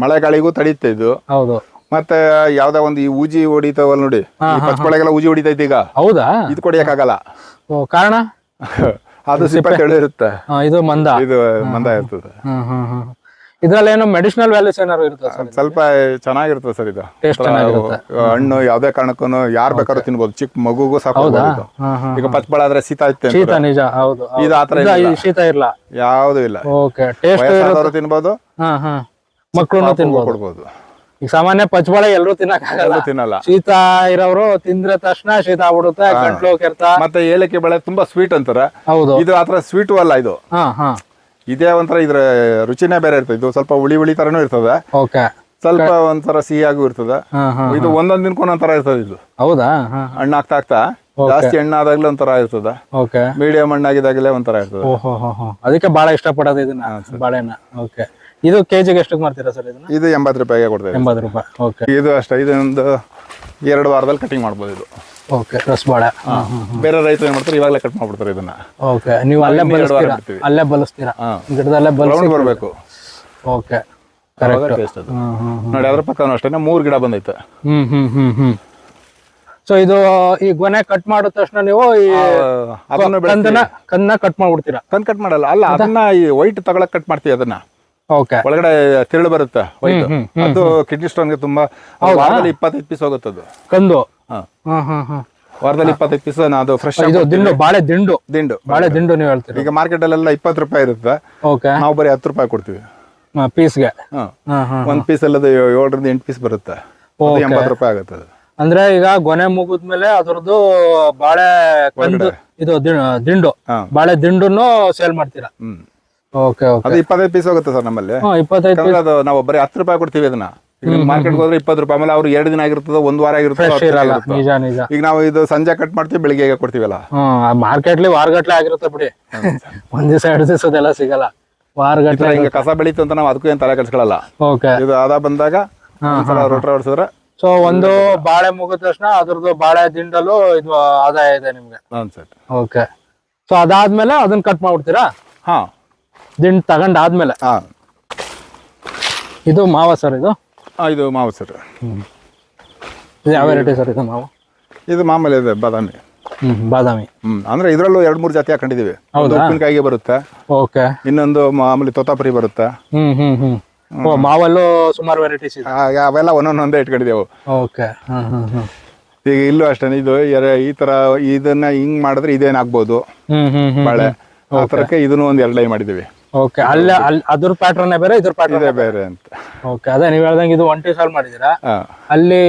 ಮಳೆಗಾಳಿಗೂ ತಡೀತ ಇದು. ಹೌದು. ಮತ್ತೆ ಯಾವ್ದೋ ಒಂದು ಈ ಊಜಿ ಹೊಡಿತಾವಲ್ ನೋಡಿ ಪಚ್ಚಬಳೆಗೆಲ್ಲ ಊಜಿ ಹೊಡಿತೈತಿ ಈಗ. ಹೌದಾ? ಇದು ಕೊಡಿಯಕ್ಕಾಗಲ್ಲ. ಓ ಕಾರಣ? ಅದು ಸಿಪ್ಪೆ ತೆಳು ಇರುತ್ತೆ ಹಾ, ಇದು ಮಂದ. ಇದು ಮಂದ ಇರ್ತದೆ. ಹ್ಮ್ ಹ್ಮ್ ಹ್ಮ್ ಇದ್ರಲ್ಲಿ ಏನೋ ಮೆಡಿಸಿನಲ್ ವ್ಯಾಲ್ಯೂಸ್ ಏನಾದ್ರು ಇರುತ್ತೆ ಸರ್? ಸ್ವಲ್ಪ ಚೆನ್ನಾಗಿರುತ್ತೆ ಸರ್ ಇದು. Taste ಒಂಥರ ಹಣ್ಣು ಯಾವ್ದೇ ಕಾರಣಕ್ಕೂ ಯಾರ್ ಬೇಕಾದ್ರೂ ತಿನ್ಬೋದು. ಚಿಕ್ಕ ಮಗುಗೂ ಸಾಕು ಇದು. ಹಾ ಹಾ ಈಗ ಪಚ್ಚಬಳ ಆದ್ರೆ ಶೀತ ಐತೆ ಶೀತ ನಿಜ ಹೌದು ಹೌದು. ಇದು ಆತರ ಇದು ಈ ಶೀತ ಇಲ್ಲ. ಯಾವ್ದು ಇಲ್ಲ. ಓಕೆ ಟೇಸ್ಟ್ ವಯಸ್ಸಾದವರು ತಿನ್ಬೋದು. ಹಾ ಹಾ. ಮಕ್ಕಳು ತಿನ್ಬೋದು. ಕೊಡ್ಬೋದು. ಈಗ ಸಾಮಾನ್ಯ ಪಚ್ಚಬಾಳೆ ಎಲ್ಲರೂ ತಿನ್ನಕ್ ಆಗಲ್ಲ. ತಿನ್ನಲ್ಲ. ಶೀತ ಇರೋರು ತಿಂದ್ರೆ ತಕ್ಷಣ ಶೀತ ಆಗ್ಬಿಡುತ್ತೆ ಗಂಟ್ಲು ಕೆರ್ತ ಮತ್ತೆ ಏಲಕ್ಕಿ ಬಳೆ ತುಂಬಾ ಸ್ವೀಟ್ ಅಂತಾರ. ಹೌದು. ಇದು ಆತರ ಸ್ವೀಟು ಅಲ್ಲ ಇದು. ಇದೇ ಒಂಥರ ಇದ್ರ ರುಚಿನೇ ಬೇರೆ ಇರ್ತದೆ. ಇದು ಸ್ವಲ್ಪ ಹುಳಿ ಹುಳಿ ತರನೂ ಇರ್ತದೆ. ಓಕೆ. ಸ್ವಲ್ಪ ಒಂಥರ ಸಿಹಿಯಾಗೂ ಇರ್ತದೆ. ಇದು ಒಂದೊಂದ್ ದಿನಕ್ಕೊಂದ್ ಒಂಥರ ಇರ್ತದೆ ಇದು. ಹೌದಾ? ಹಣ್ಣ ಹಣ್ಣು ಆಗ್ತಾ ಆಗ್ತಾ ಜಾಸ್ತಿ ಹಣ್ಣಾದಾಗ್ಲೇ ಒಂಥರ ಇರ್ತದೆ. ಓಕೆ. ಮೀಡಿಯಂ ಹಣ್ಣಾಗಿದ್ದಾಗಲೇ ಒಂಥರ ಇರ್ತದೆ. ಅದಕ್ಕೆ ಬಹಳ ಇಷ್ಟಪಡೋದು ಇದನ್ನ ಬಾಳೆನ. ಓಕೆ. ಇದು ಕೆಜಿಗೆ ಎಷ್ಟಕ್ಕೆ ಮಾಡ್ತೀರಾ ಸರ್ ಇದನ್ನ? ಇದು ಎಂಬತ್ತು ರೂಪಾಯಿಗೆ ಕೊಡ್ತೇವೆ ಎಂಬತ್ತು ರೂಪಾಯಿ ಓಕೆ ಇದು ಅಷ್ಟೇ ಇದೊಂದು ಎರಡು ವಾರದಲ್ಲಿ ಕಟಿಂಗ್ ಮಾಡ್ಬೋದು ಇದು. ಓಕೆ ರಸಬಾಳೆ ಬೇರೆ ರೈತರು ಏನ್ ಮಾಡ್ತಾರೆ ಇವಾಗಲೇ ಕಟ್ ಮಾಡ್ಬಿಡ್ತಾರೆ ಇದನ್ನ. ಓಕೆ ನೀವು ಅಲ್ಲೇ ಬಲಿಸ್ತೀರಾ ಅಲ್ಲೇ ಬಲಿಸ್ತೀರಾ ಗಿಡದಲ್ಲೇ ಬಲಿಸಿ ಬರಬೇಕು. ಓಕೆ ಹ್ಮ್ ನೋಡಿ ಅದ್ರ ಪಕ್ಕನೂ ಅಷ್ಟೇ ಮೂರು ಗಿಡ ಬಂದೈತೆ. ಹ್ಮ್ ಹ್ಮ್ ಹ್ಮ್ ಹ್ಮ್. ಸೊ ಇದು ಈ ಗೊನೆ ಕಟ್ ಮಾಡಿದ ತಕ್ಷಣ ನೀವು ಈ ಅದನ್ನು ಕಂದನ ಕಂದನ ಕಟ್ ಮಾಡ್ಬಿಡ್ತೀರಾ? ಕಂದ್ ಕಟ್ ಮಾಡಲ್ಲ ಅಲ್ಲ ಅದನ್ನ ಈ ವೈಟ್ ತಗೊಳಕ್ ಕಟ್ ಮಾಡ್ತೀವಿ ಅದನ್ನ. ಒಳಗಡೆ ತಿರುಳು ಬರುತ್ತೆ ವೈಟ್ ಅದು ಕಿಡ್ನಿ ಸ್ಟೋನ್ಗೆ ತುಂಬಾ ವಾರದಲ್ಲಿ ಇಪ್ಪತ್ತೈದು ಪೀಸ್ ಹೋಗುತ್ತೆ ಅದು ಕಂದು ವಾರದಲ್ಲಿ ಇಪ್ಪತ್ತೈದು ಪೀಸ್ ಅದು ಫ್ರೆಶ್ ದಿಂಡು ಬಾಳೆ ದಿಂಡು. ದಿಂಡು. ಬಾಳೆ ದಿಂಡು ನೀವು ಹೇಳ್ತೀರಿ? ಈಗ ಮಾರ್ಕೆಟ್ ಅಲ್ಲೆಲ್ಲ ಇಪ್ಪತ್ತು ರೂಪಾಯಿ ಇರುತ್ತೆ. ಓಕೆ ನಾವು ಬರೀ ಹತ್ತು ರೂಪಾಯಿ ಕೊಡ್ತೀವಿ. ಪೀಸ್ಗೆ ಒಂದ್ ಪೀಸ್ ಅಲ್ಲದು ಏಳರಿಂದ ಎಂಟು ಪೀಸ್ ಬರುತ್ತೆ. ಎಂಬತ್ತು ರೂಪಾಯಿ ಆಗುತ್ತೆ ಅದು ಅಂದ್ರೆ ಈಗ ಗೊನೆ ಮುಗಿದ್ಮೇಲೆ ಅದ್ರದ್ದು ಬಾಳೆ ಕಂದು ಇದು ದಿಂಡು. ಬಾಳೆ ದಿಂಡುನು ಸೇಲ್ ಮಾಡ್ತೀರಾ? ಅದು ಇಪ್ಪತ್ತೈದು ಪೀಸ್ ಹೋಗುತ್ತೆ ಸರ್ ನಮ್ಮಲ್ಲಿ. ಯಾಕಂದ್ರೆ ಅದು ನಾವು ಬರೀ ಹತ್ತು ರೂಪಾಯಿ ಕೊಡ್ತೀವಿ ಅದನ್ನ. ಈಗ ಮಾರ್ಕೆಟ್ಗೆ ಹೋದ್ರೆ ಇಪ್ಪತ್ತು ರೂಪಾಯಿ ಆಮೇಲೆ ಅವ್ರು ಎರಡು ದಿನ ಆಗಿರ್ತದೆ ಒಂದ್ ವಾರ ಆಗಿರ್ತದೆ ಈಗ ನಾವು ಇದು ಸಂಜೆ ಕಟ್ ಮಾಡ್ತೀವಿ ಬೆಳಿಗ್ಗೆ ಕೊಡ್ತೀವಲ್ಲ? ಮಾರ್ಕೆಟ್ ವಾರ ವಾರಗಟ್ಲೆ ಆಗಿರುತ್ತೆ ಬಿಡಿ. ಒಂದ್ ದಿವಸ ಎರಡು ದಿವಸದೆಲ್ಲ ಸಿಗಲ್ಲ. ವಾರಗಟ್ಲೆ ಈಗ ಕಸ ಬೆಳೀತು ಅಂತ ನಾವು ಅದಕ್ಕೂ ಏನ್ ತಲೆ ಕಟ್ಸ್ಕೊಳಲ್ಲ ಓಕೆ ಇದು ಆದ ಬಂದಾಗ ರೋಟ್ರ ಹೊಡ್ಸಿದ್ರೆ ಸೊ ಒಂದು ಬಾಳೆ ಮುಗಿದ ತಕ್ಷಣ ಅದ್ರದ್ದು ಬಾಳೆ ದಿಂಡಲು ಇದು ಆದಾಯ ಇದೆ ನಿಮ್ಗೆ. ಓಕೆ ಸೊ ಅದಾದ್ಮೇಲೆ ಅದನ್ನ ಕಟ್ ಮಾಡ್ಬಿಡ್ತೀರಾ? ಹಾ. ದಿಂಡ್ ತಗೊಂಡಾದ್ಮೇಲೆ. ಹಾ. ಇದು ಮಾವ ಸರ್ ಇದು? ಇದು ಮಾವು ಸರ್. ಇದು ಯಾವ ವೆರೈಟಿ ಸರ್ ಇದು ಮಾವು? ಇದು ಮಾಮೂಲಿ ಇದೆ ಬಾದಾಮಿ. ಹ್ಮ್ ಬಾದಾಮಿ. ಹ್ಮ್ ಅಂದ್ರೆ ಇದ್ರಲ್ಲೂ ಎರಡ್ ಮೂರು ಜಾತಿ ಹಾಕೊಂಡಿದೀವಿ. ಒಂದು? ಉಪ್ಪಿನಕಾಯಿಗೆ ಬರುತ್ತೆ. ಓಕೆ. ಇನ್ನೊಂದು ಮಾಮೂಲಿ ತೋತಾಪುರಿ ಬರುತ್ತೆ. ಹ್ಮ್ ಹ್ಮ್ ಹ್ಮ್. ಓ ಮಾವಲ್ಲೂ ಸುಮಾರು ವೆರೈಟೀಸ್ ಇದೆ. ಆ, ಅವೆಲ್ಲ ಒಂದೊಂದೊಂದೇ ಇಟ್ಕೊಂಡಿದ್ದೇವೆ ಓಕೆ. ಹ್ಮ್ ಹ್ಮ್ ಹ್ಮ್. ಈಗ ಇಲ್ಲೂ ಅಷ್ಟೇ ಇದು ಎರ- ಈ ತರ ಇದನ್ನ ಹಿಂಗ್ ಮಾಡಿದ್ರೆ ಹ್ಮ್ ಹ್ಮ್ ಹ್ಮ್ ಬಾಳೆ. ಆ ತರಕ್ಕೆ ಇದನ್ನು ಒಂದ್ ಎರಡು ಲೈ ಮಾಡಿದೀವಿ. ಓಕೆ ಅಲ್ಲ ಅದ್ರ ಪ್ಯಾಟರ್ನ್ ಬೇರೆ ಇದ್ರ ಪ್ಯಾಟರ್ನ್ ಬೇರೆ. ಅಂತ. ಓಕೆ ಅದೇ ನೀವು ಹೇಳ್ದಂಗೆ ಇದು ಒಂಟಿ ಟು ಸಾಲ್ವ್ ಮಾಡಿದಿರಾ ಅಲ್ಲಿ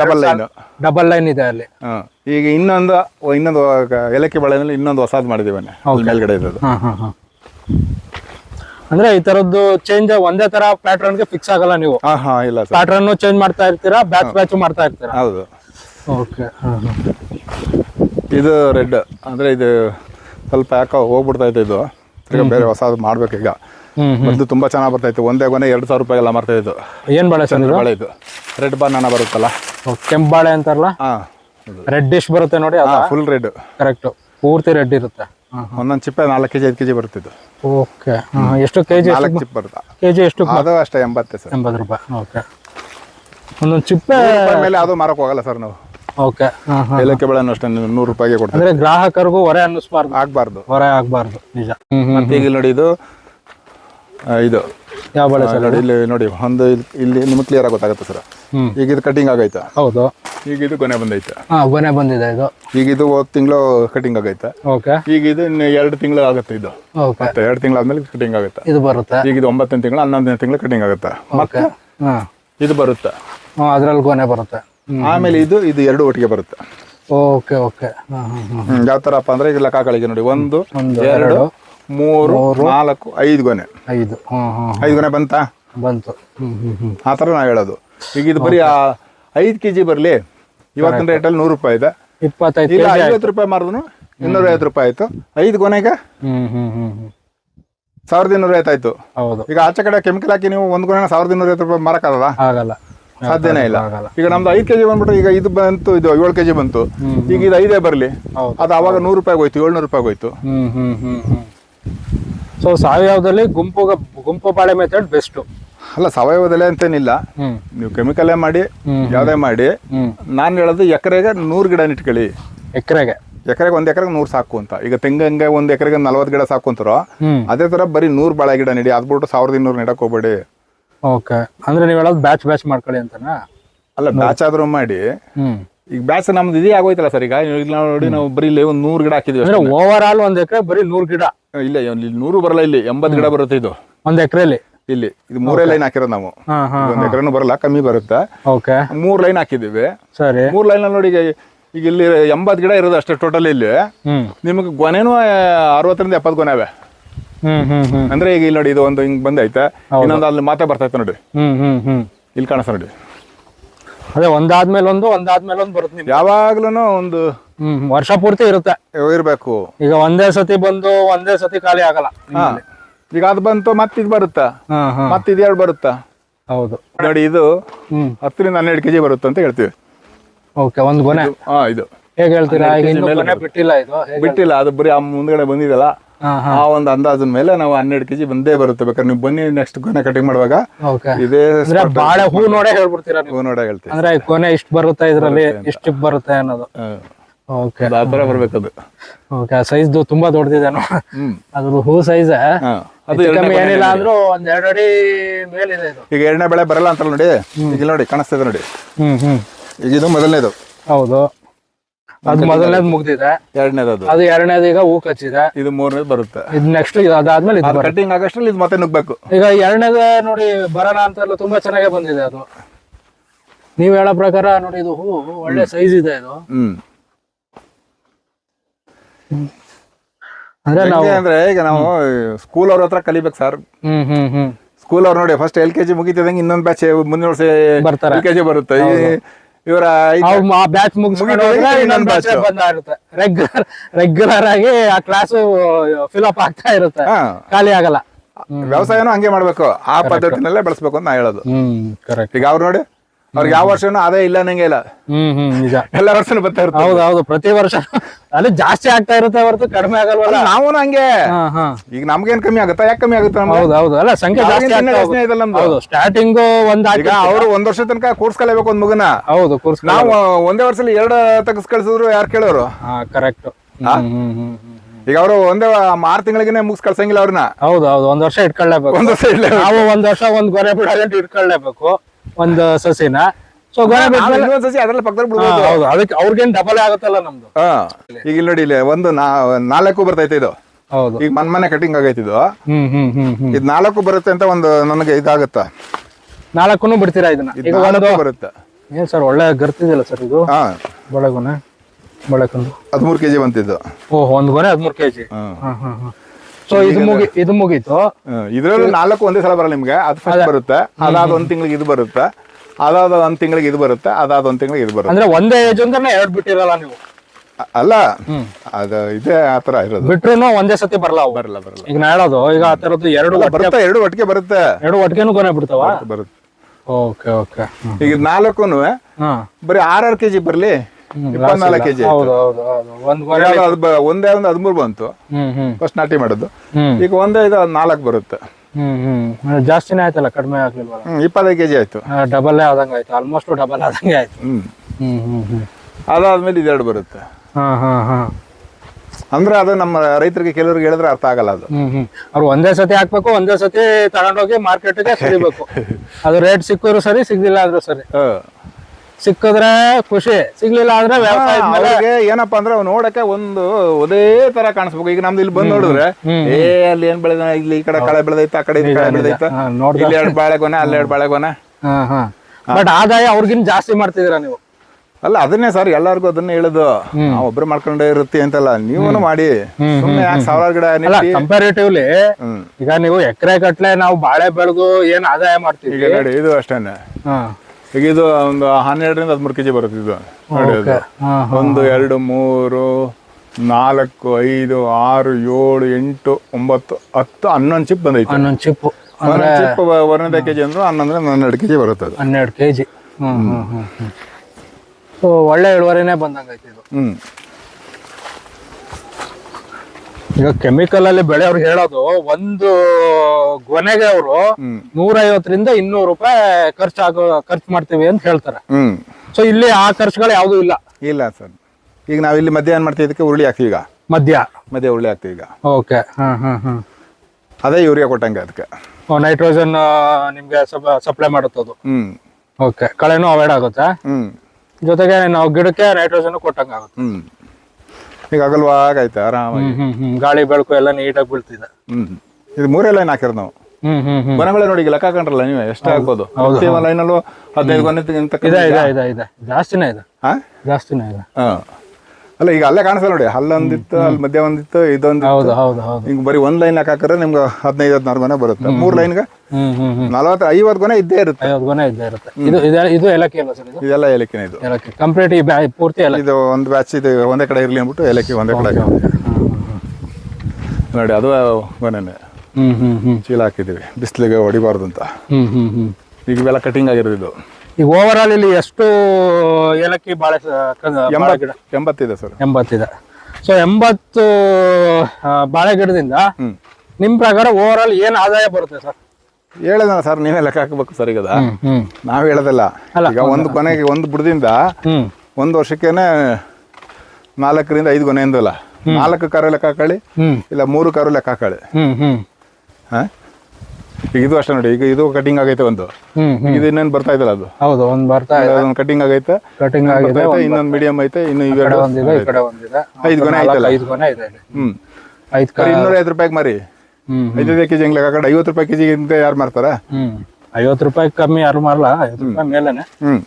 ಡಬಲ್ ಲೈನ್ ಡಬಲ್ ಲೈನ್ ಇದೆ ಅಲ್ಲಿ. ಈಗ ಇನ್ನೊಂದು ಇನ್ನೊಂದು ಏಲಕ್ಕಿ ಬಳೆನಲ್ಲಿ ಇನ್ನೊಂದು ಹೊಸಾದ್ ಮಾಡಿದೀವಿ ಮೇಲ್ಗಡೆ ಇರೋದು ಅಂದ್ರೆ ಈ ತರದ್ದು ಚೇಂಜ್ ಒಂದೇ ತರ ಪ್ಯಾಟರ್ನ್ಗೆ ಫಿಕ್ಸ್ ಆಗಲ್ಲ ನೀವು. ಇಲ್ಲ ಪ್ಯಾಟ್ರನ್ ಚೇಂಜ್ ಮಾಡ್ತಾ ಇರ್ತೀರಾ ಬ್ಯಾಚ್ ಬ್ಯಾಚ್ ಮಾಡ್ತಾ ಇರ್ತೀರಾ? ಹೌದು. ಓಕೆ ಇದು ರೆಡ್ ಅಂದ್ರೆ ಇದು ಸ್ವಲ್ಪ ಯಾಕೋ ಹೋಗ್ಬಿಡ್ತಾ ಇತ್ತು ಇದು. ತಿರ್ಗಾ ಬೇರೆ ಹೊಸದು ಮಾಡ್ಬೇಕು ಈಗ. ಮೊದಲು ತುಂಬಾ ಚೆನ್ನಾಗಿ ಬರ್ತಾ ಇತ್ತು. ಒಂದೇ ಗೊನೆ ಎರಡು ಸಾವಿರ ರೂಪಾಯಿಗೆಲ್ಲ ಮಾರ್ತಾ ಇದ್ದು. ಏನ್ ಬಾಳೆ ಚಂದ್ರ ಬಾಳೆ ಇದು. ರೆಡ್ ಬನಾನ ಬರುತ್ತಲ್ಲ? ಕೆಂಪು ಬಾಳೆ ಅಂತಾರಲ್ಲ? ರೆಡ್ ಡಿಶ್ ಬರುತ್ತೆ ನೋಡಿ ಅದು? ಫುಲ್ ರೆಡ್ ಕರೆಕ್ಟ್ ಪೂರ್ತಿ ರೆಡ್ ಇರುತ್ತೆ. ಒಂದೊಂದ್ ಚಿಪ್ಪೆ ನಾಲ್ಕು ಕೆಜಿ ಐದು ಕೆಜಿ ಬರುತ್ತಿದ್ದು. ಓಕೆ ಎಷ್ಟು ಕೆಜಿ ನಾಲ್ಕು ಚಿಪ್ ಬರುತ್ತೆ? ಕೆಜಿ ಎಷ್ಟು ಅದು ಅಷ್ಟೇ ಎಂಬತ್ತೆ ಸರ್. ಎಂಬತ್ತು ರೂಪಾಯಿ. ಓಕೆ ಒಂದೊಂದು ಚಿಪ್ಪೆ ಮೇಲೆ ಅದು ಮಾರಕ್ಕೆ ಹೋಗಲ್ಲ ಸರ್ ನಾವು. ಓಕೆ. ಏಲಕ್ಕಿ ಬೆಳೆನೂ ಅಷ್ಟೇ ನೂರು ರೂಪಾಯಿಗೆ ಕೊಡ್ತೀವಿ ಅಂದ್ರೆ ಗ್ರಾಹಕರಿಗೂ ಹೊರೆ ಅನ್ನಿಸ್ಬಾರ್ದು. ಆಗ್ಬಾರ್ದು. ಹೊರೆ ಆಗ್ಬಾರ್ದು ನಿಜ. ಮತ್ತೆ ಈಗ ಇಲ್ಲಿ ನೋಡಿ ಇದು ಆ, ಇದು. ಯಾವ ಬೆಳೆ ಆ, ಸರ್ ನೋಡಿ ಇಲ್ಲಿ ನೋಡಿ ಒಂದು ಇಲ್ಲಿ- ಇಲ್ಲಿ ನಿಮ್ಗೆ ಕ್ಲಿಯರ್ ಆಗಿ ಗೊತ್ತಾಗುತ್ತೆ ಸರ್. ಈಗ ಇದು ಕಟಿಂಗ್ ಆಗೈತೆ? ಹೌದು. ಈಗ ಇದು ಕೊನೆ ಬಂದೈತೆ? ಹಾಂ ಗೊನೆ ಬಂದಿದೆ ಇದು. ಈಗ ಇದು ಹೋದ ತಿಂಗಳು ಕಟಿಂಗ್ ಆಗೈತೆ? ಓಕೆ. ಈಗ ಇದು ಇನ್ನು ಎರಡು ತಿಂಗಳು ಆಗುತ್ತೆ ಇದು. ಓಕೆ. ಮತ್ತೆ ಎರಡು ತಿಂಗಳು ಆದ್ಮೇಲೆ ಕಟಿಂಗ್ ಆಗುತ್ತೆ. ಇದು ಬರುತ್ತೆ. ಈಗ ಇದು ಒಂಬತ್ತನೇ ತಿಂಗಳು ಹನ್ನೊಂದನೇ ತಿಂಗಳು ಕಟಿಂಗ್ ಆಗುತ್ತೆ? ಮತ್ತೆ ಹಾಂ. ಇದು ಬರುತ್ತೆ? ಅದ್ರಲ್ಲಿ ಗೊನೆ ಬರುತ್ತೆ. ಆಮೇಲೆ ಇದು ಇದು ಎರಡು ಒಟ್ಟಿಗೆ ಬರುತ್ತೆ. Okay okay. ಯಾವ ತರಪ್ಪ ಅಂದ್ರೆ ಈಗ ಕಾಕಳಿಗೆ ನೋಡಿ. ಒಂದು ಎರಡು ಮೂರು ನಾಲ್ಕು ಐದು ಗೊನೆ. ಐದು. ಐದು ಗೊನೆ ಬಂತಾ? ಬಂತು. ಆ ಥರ ನಾವು ಹೇಳೋದು. ಈಗ ಇದು ಬರೀ ಐದು ಕೆ ಜಿ ಬರಲಿ. ಇವತ್ತಿನ ರೇಟಲ್ಲಿ ನೂರು ರೂಪಾಯಿ ಇದೆ. ಇಪ್ಪತ್ತೈದು ಇಲ್ಲ ಐವತ್ತು ರೂಪಾಯಿ ಮಾರಿದ್ರು ಇನ್ನೂರ ಐವತ್ತು ರೂಪಾಯಿ ಆಯ್ತು. ಐದು ಗೊನೆಗ ಸಾವಿರದ ಇನ್ನೂರ ಐವತ್ತಾಯ್ತು ಹೌದು. ಈಗ ಆಚೆ ಕಡೆ ಕೆಮಿಕಲ್ ಹಾಕಿ ನೀವು ಒಂದು ಗೊನೆ ಸಾವಿರದ ಇನ್ನೂರ ಐವತ್ತು ರೂಪಾಯಿ ಮಾರಕ್ಕಾಗಲ್ಲ? ಆಗಲ್ಲ. ಸಾಧ್ಯನೇ ಇಲ್ಲ. ಈಗ ನಮ್ದು ಐದು ಕೆಜಿ ಬಂದ್ಬಿಟ್ಟು ಈಗ ಇದು ಬಂತು ಇದು ಏಳು ಕೆಜಿ ಬಂತು. ಈಗ ಇದು ಐದೇ ಬರಲಿ. ಅದು ಅವಾಗ ನೂರು ರೂಪಾಯಿ ಹೋಯ್ತು ಏಳ್ನೂರು ರೂಪಾಯಿ ಹೋಯ್ತು ಸೊ ಸಾವಯವದಲ್ಲಿ ಗುಂಪು ಗುಂಪು ಬಾಳೆ ಮೆಥಡ್ ಬೆಸ್ಟ್ ಅಲ್ಲ ಸಾವಯವದಲ್ಲೇ ಅಂತೇನಿಲ್ಲ. ನೀವು ಕೆಮಿಕಲೇ ಮಾಡಿ ಯಾವ್ದೇ ಮಾಡಿ ನಾನು ಹೇಳೋದು ಎಕರೆಗೆ ನೂರು ಗಿಡ ಇಟ್ಕೊಳ್ಳಿ ಎಕರೆಗೆ. ಎಕರೆಗೆ ಒಂದ್ ಎಕರೆಗೆ ನೂರ್ ಸಾಕು ಅಂತ. ಈಗ ತೆಂಗಂಗೆ ಒಂದ್ ಎಕರೆಗೆ ನಲ್ವತ್ತು ಗಿಡ ಸಾಕು ಅಂತಾರೋ ಅದೇ ತರ ಬರೀ ನೂರ್ ಬಾಳೆ ಗಿಡ ನೆಡಿ ಅದ್ಬಿಟ್ಟು ಸಾವಿರದ ಇನ್ನೂರು ನೆಡಕ್ ಹೋಗ್ಬೇಡಿ. ಓಕೆ. ಅಂದ್ರೆ ನೀವು ಹೇಳೋದು ಬ್ಯಾಚ್ ಬ್ಯಾಚ್ ಮಾಡ್ಕೊಳ್ಳಿ ಅಂತನಾ? ಅಲ್ಲ ಬ್ಯಾಚ್ ಆದ್ರೂ ಮಾಡಿ. ಈಗ ಬ್ಯಾಚ್ ನಮ್ದು ಇದೇ ಆಗೋಯ್ತಲ್ಲ ಸರ್ ಈಗ? ಇಲ್ಲಿ ನಾವು ನೋಡಿ ನಾವು ಬರೀ ಇಲ್ಲಿ ಒಂದು ನೂರು ಗಿಡ ಹಾಕಿದ್ವಿ ಅಂದ್ರೆ ಓವರ್ ಆಲ್ ಒಂದ್ ಎಕರೆ ಬರೀ ನೂರು ಗಿಡ. ಇಲ್ಲ ಇಲ್ಲಿ ನೂರು ಬರಲ್ಲ ಇಲ್ಲಿ ಎಂಬತ್ತು ಗಿಡ ಬರುತ್ತೆ ಇದು. ಒಂದು ಎಕರೆಲಿ? ಇಲ್ಲಿ ಇದು ಮೂರೇ ಲೈನ್ ಹಾಕಿರೋದು ನಾವು. ಒಂದ್ ಎಕರೆನೂ ಬರಲ್ಲ ಕಮ್ಮಿ ಬರುತ್ತೆ. ಓಕೆ. ಮೂರು ಲೈನ್ ಹಾಕಿದ್ದೀವಿ ಸರಿ. ಮೂರು ಲೈನ್ ನೋಡಿ ಈಗ ಈಗ ಇಲ್ಲಿ ಎಂಬತ್ತು ಗಿಡ ಇರೋದು ಅಷ್ಟೇ ಟೋಟಲ್ ಇಲ್ಲಿ. ನಿಮಗೆ ಗೊನೆನೂ ಅರವತ್ತರಿಂದ ಎಪ್ಪತ್ತು ಗೊನೆ ಅವೆ. ಅಂದ್ರೆ ಈಗ ಇಲ್ಲಿ ನೋಡಿ ಇದು ಒಂದು ಹಿಂಗ್ ಬಂದೈತೆ. ಇನ್ನೊಂದು ಅಲ್ಲಿ ಮಾತೆ ಬರ್ತೈತೆ ನೋಡಿ. ಹ್ಮ್ ಹ್ಮ್ ಹ್ಞೂ ಇಲ್ಲಿ ಕಾಣಿಸ್ತಾ ನೋಡಿ. ಅದೇ ಒಂದಾದ್ಮೇಲೆ ಒಂದು ಒಂದಾದ್ಮೇಲೆ ಒಂದು ಬರುತ್ತೆ ಯಾವಾಗ್ಲೂ ಒಂದು ವರ್ಷ ಪೂರ್ತಿ ಇರುತ್ತೆ. ಇರ್ಬೇಕು. ಈಗ ಒಂದೇ ಸತಿ ಬಂದು ಒಂದೇ ಸತಿ ಖಾಲಿ ಆಗಲ್ಲ ಈಗ ಅದು ಬಂತು ಮತ್ತೆ ಇದು ಬರುತ್ತಾ? ಹಾಂ ಹಾಂ. ಮತ್ತೆ ಇದು ಎರಡು ಬರುತ್ತಾ? ಹೌದು. ನೋಡಿ ಇದು ಹತ್ತರಿಂದ ಹನ್ನೆರಡು ಕೆಜಿ ಬರುತ್ತೆ ಅಂತ ಹೇಳ್ತೀವಿ. ಓಕೆ ಒಂದು ಗೊನೆ. ಹಾ ಇದು. ಹೇಗೆ ಹೇಳ್ತೀರಾ? ಬಿಟ್ಟಿಲ್ಲ ಇದು. ಬಿಟ್ಟಿಲ್ಲ ಅದು ಬರೀ ಮುಂದ್ಗಡೆ ಬಂದಿದಲ್ಲ ಆ ಒಂದು ಅಂದಾಜಿನ ಮೇಲೆ ನಾವು ಹನ್ನೆರಡು ಕೆಜಿ ಬಂದೇ ಬರುತ್ತೆ. ಬೇಕಾದ್ರೆ ನೀವು ಬನ್ನಿ ನೆಕ್ಸ್ಟ್ ಕೊನೆ ಕಟಿಂಗ್ ಮಾಡುವಾಗ. ಇದೇ ಬಾಳೆ ಹೂ ನೋಡೇ ಹೇಳ್ಬಿಡ್ತೀರಾ ಹೂ ನೋಡೇ ಹೇಳ್ತೀವಿ. ಅಂದ್ರೆ ಕೊನೆ ಇಷ್ಟು ಬರುತ್ತೆ ಇದರಲ್ಲಿ ಇಷ್ಟು ಬರುತ್ತೆ ಅನ್ನೋದು? ಓಕೆ. ಅದು ಆ ಥರ ಬರ್ಬೇಕದು ಓಕೆ ಸೈಜ್ದು ತುಂಬಾ ದೊಡ್ಡದಿದೆ ಅದ್ರ ಹೂ ಸೈಜ್ ಅದು ಏನಿಲ್ಲ ಅಂದ್ರೂ ಒಂದ್ ಎರಡು ಅಡಿ ಮೇಲಿದೆ ಇದು. ಈಗ ಎರಡನೇ ಬೆಳೆ ಬರಲ್ಲ ಅಂತಲ್ಲ ನೋಡಿ? ಈಗ ನೋಡಿ ಕಾಣಿಸ್ತದೆ ನೋಡಿ. ಹ್ಮ್ ಹ್ಮ್. ಈಗ ಇದು ಮೊದಲನೇದು. ಹೌದು. ಅದು ಮೊದಲನೇದು ಮುಗ್ದಿದೆ. ಎರಡನೇದು ಅದು ಎರಡನೇದು ಈಗ ಹೂ ಕಚ್ಚಿದೆ. ಇದು ಮೂರನೇದು ಬರುತ್ತೆ. ಇದು ನೆಕ್ಸ್ಟ್ ಅದಾದ್ಮೇಲೆ ಇದು ಬರುತ್ತೆ. ಕಟಿಂಗ್ ಆಗಷ್ಟರಲ್ಲಿ ಇದು ಮತ್ತೆ ನುಗ್ಬೇಕು. ಈಗ ಎರಡನೇದ ನೋಡಿ ಬರೋಣ ಅಂತೆಲ್ಲ ತುಂಬಾ ಚೆನ್ನಾಗಿ ಬಂದಿದೆ ಅದು. ನೀವ್ ಹೇಳೋ ಪ್ರಕಾರ ನೋಡಿ ಇದು ಹೂ ಒಳ್ಳೆ ಸೈಜ್ ಇದೆ ಇದು. ಹ್ಮ್. ಅಂದ್ರೆ ನಾವು ಹೆಂಗೆ ಅಂದ್ರೆ ಈಗ ನಾವು ಸ್ಕೂಲ್ ಅವ್ರ ಹತ್ರ ಕಲಿಬೇಕು ಸರ್ ಹ್ಮ್ ಹ್ಮ್ ಹ್ಮ್. ಸ್ಕೂಲ್ ಅವ್ರು ನೋಡಿ ಫಸ್ಟ್ ಎಲ್ ಕೆ ಜಿ ಮುಗಿತಿದಂಗೆ ಇನ್ನೊಂದ್ ಬ್ಯಾಚ್ ಮುಂದಿನ ವರ್ಷ ಬರ್ತಾರೆ. ಎಲ್ ಕೆ ಜಿ ಬರುತ್ತೆ. ಈ- ಇವರ ಬ್ಯಾಚ್ ರೆಗ್ಯುಲರ್ ರೆಗ್ಯುಲರ್ ಆಗಿ ಆ ಕ್ಲಾಸ್ ಫಿಲಪ್ ಆಗ್ತಾ ಇರುತ್ತೆ. ಖಾಲಿ ಆಗಲ್ಲ. ವ್ಯವಸಾಯನೂ ಹಂಗೆ ಮಾಡ್ಬೇಕು. ಆ ಪದ್ಧತಿನಲ್ಲೇ ಬೆಳೆಸ್ಬೇಕು ಅಂತ ನಾ ಹೇಳೋದು. ಕರೆಕ್ಟ್ ಈಗ ಅವ್ರು ನೋಡಿ ಅವ್ರಿಗೆ ಯಾವ ವರ್ಷನೂ ಅದೇ ಇಲ್ಲ ನಂಗೆ ಇಲ್ಲ. ಹ್ಮ್ ಹ್ಮ್ ನಿಜ. ಎಲ್ಲ ವರ್ಷನೂ ಬರ್ತಾ ಇರುತ್ತೆ ಹೌದು ಹೌದು. ಪ್ರತಿ ವರ್ಷ ಅಲ್ಲಿ ಜಾಸ್ತಿ ಆಗ್ತಾ ಇರುತ್ತೆ ಹೊರತು ಕಡಿಮೆ ಆಗಲ್ವಲ್ಲ? ನಾವು ಹಂಗೆ. ಈಗ ನಮ್ಗೇನ್ ಕಮ್ಮಿ ಆಗುತ್ತಾ? ಯಾಕೆ ಕಮ್ಮಿ ಆಗುತ್ತೆ ಹೌದು ಹೌದು. ಅಲ್ಲ ಸಂಖ್ಯೆ ಜಾಸ್ತಿ ಇದಲ್ಲ ನಮ್ದು. ಹೌದು ಸ್ಟಾರ್ಟಿಂಗ್ ಒಂದ್ ಈಗ ಅವರು ಒಂದ್ ವರ್ಷ ತನಕ ಕೂರ್ಸ್ಕೊಲೇಬೇಕು ಒಂದ್ ಮಗನ. ಹೌದು ಕೂರ್ಸ್ ನಾವು ಒಂದೇ ವರ್ಷದಲ್ಲಿ ಎರಡು ತೆಗೆಸ್ ಕಳ್ಸಿದ್ರು ಯಾರು ಕೇಳೋರು? ಹಾ ಕರೆಕ್ಟ್. ಈಗ ಅವರು ಒಂದೇ ಆರು ತಿಂಗಳಿಗೆ ಮುಗಿಸ್ ಕಳ್ಸಂಗಿಲ್ಲ ಅವ್ರನ್ನ. ಹೌದು ಹೌದು. ಒಂದ್ ವರ್ಷ ಇಟ್ಕೊಳ್ಳೇಬೇಕು. ಒಂದ್ ವರ್ಷ ಇಲ್ಲ ನಾವು ಒಂದ್ ವರ್ಷ ಒಂದ್ ಗೊನೆ ಬಿಡಗಂಟು ಇಟ್ಕೊಳ್ಳೇಬೇಕು. ಒಂದ್ ಸಸಿನ. ಸೊ ಇನ್ನೊಂದ್ ಸಸಿ ಅದ್ರಲ್ಲಿ ಪಕ್ಕದಲ್ಲಿ ಹಾ, ಬಿಡ್ಬೋದು. ಹೌದು. ಅದಕ್ಕೆ ಅವ್ರಿಗೇನ್ ಡಬಲ್ ಆಗುತ್ತಲ್ಲ ನಮ್ದು. ಹಾ ಈಗ ಇಲ್ಲಿ ನೋಡಿ ಇಲ್ಲಿ ಒಂದು ನಾ- ನಾಲ್ಕು ಬರ್ತೈತೆ ಇದು. ಹೌದು. ಈಗ ಮನ್ ಮನೆ ಕಟಿಂಗ್ ಆಗೈತೆ ಇದು. ಹ್ಮ್ ಹ್ಮ್ ಹ್ಮ್ ಹ್ಮ್. ಇದು ನಾಲ್ಕು ಬರುತ್ತೆ ಅಂತ ಒಂದು ನನಗೆ ಇದಾಗತ್ತ? ನಾಲ್ಕು ಬಿಡ್ತೀರಾ ಇದನ್ನ? ಇದು ಈಗ ಒಂದು ನಾಲ್ಕು ಬರುತ್ತೆ. ಏನ್ ಸರ್ ಒಳ್ಳೆ ಗರ್ತಿದಿಲ್ಲ ಸರ್ ಇದು? ಹಾ. ಬಳೆಗೊನೆ? ಹದ್ಮೂರ್ ಹದಿಮೂರು ಕೆಜಿ ಬಂತಿದ್ದು. ಓಹ್ ಒಂದ್ ಗೊನೆ ಹದಿಮೂರು ಕೆಜಿ. ಹ್ಮ್. ಸೊ ಇದು ಮುಗಿ ಇದು ಮುಗೀತು. ಇದ್ರಲ್ಲಿ ನಾಲ್ಕು ಒಂದೇ ಸಲ ಬರಲ್ಲ ನಿಮ್ಗೆ. ಅದು ಫಸ್ಟ್ ಬರುತ್ತೆ. ಅದಾದ ಒಂದ್ ತಿಂಗಳಿಗೆ ಇದು ಬರುತ್ತೆ. ಅದಾದ ಒಂದ್ ತಿಂಗಳಿಗೆ ಇದು ಬರುತ್ತೆ. ಅದಾದ ಒಂದ್ ತಿಂಗಳಿಗೆ ಇದು ಬರುತ್ತೆ. ಅಂದ್ರೆ ಒಂದೇ ಏಜ್ ಅಂದ್ರೆ ಎರಡ್ ಬಿಟ್ಟಿರಲ್ಲ ನೀವು. ಅಲ್ಲ. ಅದ ಇದೇ ಆತರ ಇರೋದು. ಬಿಟ್ರು ಒಂದೇ ಸತಿ ಬರಲ್ಲ ಬರಲ್ಲ ಬರಲ್ಲ. ಈಗ ಹೇಳೋದು ಈಗ ಆ ತರದ್ದು ಎರಡು ಬರುತ್ತೆ ಎರಡು ಒಟ್ಟಿಗೆ ಬರುತ್ತೆ. ಎರಡು ಒಟ್ಟಿಗೆನು ಕೊನೆ ಬಿಡ್ತಾವ? ಬರುತ್ತೆ ಓಕೆ ಓಕೆ. ಈಗ ನಾಲ್ಕು ಬರೀ ಆರ್ ಆರ್ ಕೆಜಿ ಬರ್ಲಿ. ಇಪ್ಪತ್ನಾಲ್ಕು ಕೆಜಿ ಒಂದ್ ಒಂದೇ ಹದಿಮೂರು ಬಂತು. ಫಸ್ಟ್ ನಾಟಿ ಮಾಡೋದು. ಈಗ ಒಂದೇ ಇದು ನಾಲ್ಕು ಬರುತ್ತೆ. ಜಾಸ್ತಿನೇ ಆಯ್ತಲ್ಲ ಕಡಿಮೆ ಆಗ್ಲಿಲ್ಲ ಇಪ್ಪತ್ತೈದು ಕೆಜಿ ಆಯ್ತು. ಡಬಲ್ ಆದಂಗೆ ಆಯ್ತು. ಆಲ್ಮೋಸ್ಟ್ ಡಬಲ್ ಆದಂಗೆ ಆಯ್ತು. ಅದಾದ್ಮೇಲೆ ಇದೆರಡು ಬರುತ್ತೆ. ಅಂದ್ರೆ ಅದು ನಮ್ಮ ರೈತರಿಗೆ ಕೆಲವರಿಗೆ ಹೇಳಿದ್ರೆ ಅರ್ಥ ಆಗಲ್ಲ ಅದು. ಅವ್ರು ಒಂದೇ ಸತಿ ಹಾಕ್ಬೇಕು ಒಂದೇ ಸತಿ ತಗೊಂಡೋಗಿ ಮಾರ್ಕೆಟ್ಗೆ ಸರಿಬೇಕು. ಅದು ರೇಟ್ ಸಿಕ್ಕಿದ್ರು ಸರಿ ಸಿಗ್ಲಿಲ್ಲ ಆದ್ರೂ ಸರಿ. ಸಿಕ್ಕಿದ್ರೆ ಖುಷಿ. ಸಿಗ್ಲಿಲ್ಲ ಅಂದ್ರೆ ವ್ಯವಸಾಯ ಏನಪ್ಪಾ ಅಂದ್ರೆ ಅವ್ ನೋಡಕ್ಕೆ ಒಂದು ಒಂದೇ ತರ ಕಾಣಿಸ್ಬೇಕು. ಈಗ ನಮ್ದು ಇಲ್ಲಿ ಬಂದ್ ನೋಡಿದ್ರೆ ಏ ಅಲ್ಲಿ ಏನ್ ಬೆಳೆದ ಇಲ್ಲಿ ಈ ಕಡೆ ಕಳೆ ಬೆಳೆದೈತ ಆ ಕಡೆ ಬೆಳೆದೈತ. ಕಡೆ ಬೆಳೆದೈತೆ ಇಲ್ಲಿ ಎರಡು ಬಾಳೆಗೊನೆ ಅಲ್ಲಿ ಎರಡು ಬಾಳೆಗೊನೆ. ಬಟ್ ಆದಾಯ ಅವ್ರಿಗಿನ್ ಜಾಸ್ತಿ ಮಾಡ್ತಿದೀರ ನೀವು? ಅಲ್ಲ ಅದನ್ನೇ ಸರ್ ಎಲ್ಲಾರ್ಗು ಅದನ್ನೇ ಹೇಳುದು. ನಾವ್ ಒಬ್ರು ಮಾಡ್ಕೊಂಡೇ ಇರುತ್ತೆ ಅಂತಲ್ಲ ನೀವೂನು ಮಾಡಿ. ಸುಮ್ಮನೆ ಯಾಕೆ ಸಾವಿರಾರು ಗಿಡ ಕಂಪ್ಯಾರಿಟಿವ್ಲಿ ಈಗ ನೀವು ಎಕರೆ ಗಟ್ಲೆ ನಾವು ಬಾಳೆ ಬೆಳೆದು ಏನ್ ಆದಾಯ ಮಾಡ್ತೀವಿ ಈಗ ನೋಡಿ ಇದು ಅಷ್ಟೇನೆ. ಈಗ ಇದು ಒಂದು ಹನ್ನೆರಡರಿಂದ ಹದಿಮೂರು ಕೆಜಿ ಬರುತ್ತೆ ಇದು ನೋಡಿ ಒಂದು ಎರಡು ಮೂರು ನಾಲ್ಕು ಐದು ಆರು ಏಳು ಎಂಟು ಒಂಬತ್ತು ಹತ್ತು ಹನ್ನೊಂದು ಚಿಪ್ ಬಂದೈತೆ. ಹನ್ನೊಂದು ಚಿಪ್ ಅಂದ್ರೆ ಚಿಪ್ ಒಂದನೇ ಕೆಜಿ ಅಂದ್ರೆ ಹನ್ನೊಂದ್ರೆ ಹನ್ನೆರಡು ಕೆಜಿ ಬರುತ್ತೆ ಅದು. ಹನ್ನೆರಡು ಕೆಜಿ. ಒಳ್ಳೆ ಇಳುವರಿನೇ ಬಂದಂಗೈತೆ ಇದು. ಹ್ಮ್. ಈಗ ಕೆಮಿಕಲ್ ಅಲ್ಲಿ ಬೆಳೆಯವ್ರು ಹೇಳೋದು ಒಂದು ಗೊನೆಗೆ ಅವರು ನೂರೈವತ್ತರಿಂದ ಇನ್ನೂರು ರೂಪಾಯಿ ಖರ್ಚಾಗೋ ಖರ್ಚು ಮಾಡ್ತೀವಿ ಅಂತ ಹೇಳ್ತಾರೆ. ಹ್ಮ್. ಸೊ ಇಲ್ಲಿ ಆ ಖರ್ಚುಗಳು ಯಾವ್ದು ಇಲ್ಲ. ಇಲ್ಲ ಸರ್. ಈಗ ನಾವು ಇಲ್ಲಿ ಮಧ್ಯ ಏನು ಮಾಡ್ತೀವಿ? ಇದಕ್ಕೆ ಉರುಳಿ ಹಾಕ್ತೀವಿ ಈಗ. ಮಧ್ಯ ಮಧ್ಯ ಉರುಳಿ ಹಾಕ್ತೀವಿ ಈಗ. ಓಕೆ. ಹ್ಮ್ ಹ್ಮ್ ಹ್ಮ್ ಅದೇ ಯೂರಿಯಾ ಕೊಟ್ಟಂಗೆ ಅದಕ್ಕೆ. ನೈಟ್ರೋಜನ್ ನಿಮ್ಗೆ ಸಪ್ಲೈ ಮಾಡುತ್ತದು. ಹ್ಮ್. ಓಕೆ. ಕಳೆನೂ ಅವಾಯ್ಡ್ ಆಗುತ್ತೆ? ಹ್ಮ್. ಜೊತೆಗೆ ನಾವು ಗಿಡಕ್ಕೆ ನೈಟ್ರೋಜನ್ ಕೊಟ್ಟಂಗೆ ಆಗುತ್ತೆ ಹ್ಮ್. ಈಗ ಅಗಲ್ವಾಗೈತೆ ಆರಾಮಾಗಿ. ಹ್ಮ್ ಗಾಳಿ ಬೆಳಕು ಎಲ್ಲ ನೀಟಾಗಿ ಬೀಳ್ತಿದೆ. ಹ್ಮ್ ಇದು ಮೂರೇ ಲೈನ್ ಹಾಕಿರೋದು ನಾವು. ಹ್ಮ್ ಹ್ಮ್ ಹ್ಮ್. ಮನೆಗಳೇ ನೋಡಿ ಲೆಕ್ಕ ಹಾಕೊಂಡ್ರಲ್ಲ ನೀವೇ ಎಷ್ಟು ಒಂದು ಲೈನಲ್ಲೂ ಹದಿನೈದು ಕೊನೆ ತಕ್ಕ ಇದೆ ಇದೆ ಇದೆ ಇದೆ. ಜಾಸ್ತಿನೇ ಇದೆ. ಹಾ ಜಾಸ್ತಿನೇ ಇದೆ. ಹಾ. ಅಲ್ಲ ಈಗ ಅಲ್ಲೇ ಕಾಣಿಸಲ್ಲ ನೋಡಿ. ಅಲ್ಲೊಂದಿತ್ತು ಅಲ್ಲಿ ಮಧ್ಯ ಒಂದಿತ್ತು ಇದೊಂದು ಹೌದು ಹೌದು ಹೌದು. ಈಗ ಬರೀ ಒಂದ್ ಲೈನ್ ಹಾಕಿದ್ರೆ ನಿಮ್ಗೆ ಹದಿನೈದು ಹದಿನಾರು ಗೊನೆ ಬರುತ್ತೆ. ಮೂರ್ ಲೈನ್ಗೆ ನಲವತ್ತು ಐವತ್ತು ಗೊನೆ ಇದ್ದೇ ಇರುತ್ತೆ. ಐವತ್ತು ಗೊನೆ ಇದ್ದೇ ಇರುತ್ತೆ. ಇದು ಇದು ಇದು ಏಲಕ್ಕಿ ಅಲ್ಲ ಸರ್ ಇದು? ಇದೆಲ್ಲ ಏಲಕ್ಕಿನ ಇದು. ಏಲಕ್ಕಿ. ಕಂಪ್ಲೀಟ್ ಈ ಬ್ಯಾ- ಪೂರ್ತಿ ಏಲಕ್ಕಿ. ಇದು ಒಂದು ಬ್ಯಾಚ್ ಇದು ಒಂದೇ ಕಡೆ ಇರ್ಲಿ ಅಂದ್ಬಿಟ್ಟು ಏಲಕ್ಕಿ ಒಂದೇ ಕಡೆ ನೋಡಿ ಅದು ಗೊನೆನೆ. ಹ್ಮ್ ಹ್ಮ್ ಹ್ಮ್. ಚೀಲ ಹಾಕಿದ್ದೀವಿ. ಬಿಸಿಲಿಗೆ ಹೊಡಿಬಾರ್ದು ಅಂತ. ಹ್ಮ್ ಹ್ಮ್ ಹ್ಮ್. ಈಗ ಇವೆಲ್ಲ ಕಟಿಂಗ್ ಆಗಿರೋದು ಇದು. ಈಗ ಓವರ್ ಆಲ್ ಇಲ್ಲಿ ಎಷ್ಟು ಏಲಕ್ಕಿ ಬಾಳೆ ಗಿಡ. ಎಂಬತ್ತಿದೆ ಸರ್. ಎಂಬತ್ತಿದೆ. ಸೊ ಎಂಬತ್ತು ಬಾಳೆ ಗಿಡದಿಂದ ನಿಮ್ ಪ್ರಕಾರ ಓವರ್ ಆಲ್ ಏನ್ ಆದಾಯ ಬರುತ್ತೆ ಸರ್? ಹೇಳದ ಸರ್ ನೀವೇ ಲೆಕ್ಕ ಹಾಕಬೇಕು ಸರ್ ಈಗ. ನಾವ್ ಹೇಳದಲ್ಲ. ಈಗ ಒಂದು ಕೊನೆಗೆ ಒಂದು ಬುಡದಿಂದ ಒಂದು ವರ್ಷಕ್ಕೇನೆ ನಾಲ್ಕರಿಂದ ಐದು ಕೊನೆ ಎಂದಲ್ಲ ನಾಲ್ಕು ಕಾರು ಲೆಕ್ಕ ಹಾಕೊಳ್ಳಿ ಹ್ಮ್. ಇಲ್ಲ ಮೂರು ಕಾರು ಲೆಕ್ಕ ಹಾಕೊಳ್ಳಿ. ಹ್ಮ್ ಹ್ಮ್. ಹಾ? ಈಗ ಇದು ಅಷ್ಟೇ ನೋಡಿ ಈಗ ಇದು ಕಟಿಂಗ್ ಆಗೈತೆ ಒಂದು. ಹ್ಮ್ ಹ್ಮ್. ಇದು ಇನ್ನೇನು ಬರ್ತಾ ಇದಲ್ಲ ಅದು? ಹೌದು ಒಂದ್ ಬರ್ತಾ ಇದೆ. ಒಂದು ಕಟಿಂಗ್ ಆಗೈತೆ? ಕಟಿಂಗ್ ಆಗಿದೆ ಇನ್ನೊಂದು ಮೀಡಿಯಂ ಐತೆ ಇನ್ನು ಈ ಕಡೆ ಇವೆರಡು ಒಂದಿದೆ ಈ ಕಡೆ ಒಂದಿದೆ. ಐದು ಗೊನೆ ಐತೆ ಐದು ಗೊನೆ ಇದೆ ಹ್ಮ್. ಐದು ಕಡೆ ಇನ್ನೂರ ಐವತ್ತು ರೂಪಾಯಿಗೆ ಮಾರಿ. ಹ್ಮ್ ಐದೈದು ಕೆಜಿ ಹೆಂಗ್ ಲೆಕ್ಕ ರೂಪಾಯಿ ಐವತ್ತು ರೂಪಾಯಿ ಅಂತ ಯಾರು ಮಾರ್ತಾರ? ಹ್ಮ್. ಐವತ್ತು ರೂಪಾಯಿ ಕಮ್ಮಿ ಯಾರು ಮಾರಲ್ಲ ಐವತ್ತು ರೂಪಾಯಿ ಮೇಲೆನೆ. ಹ್ಮ್.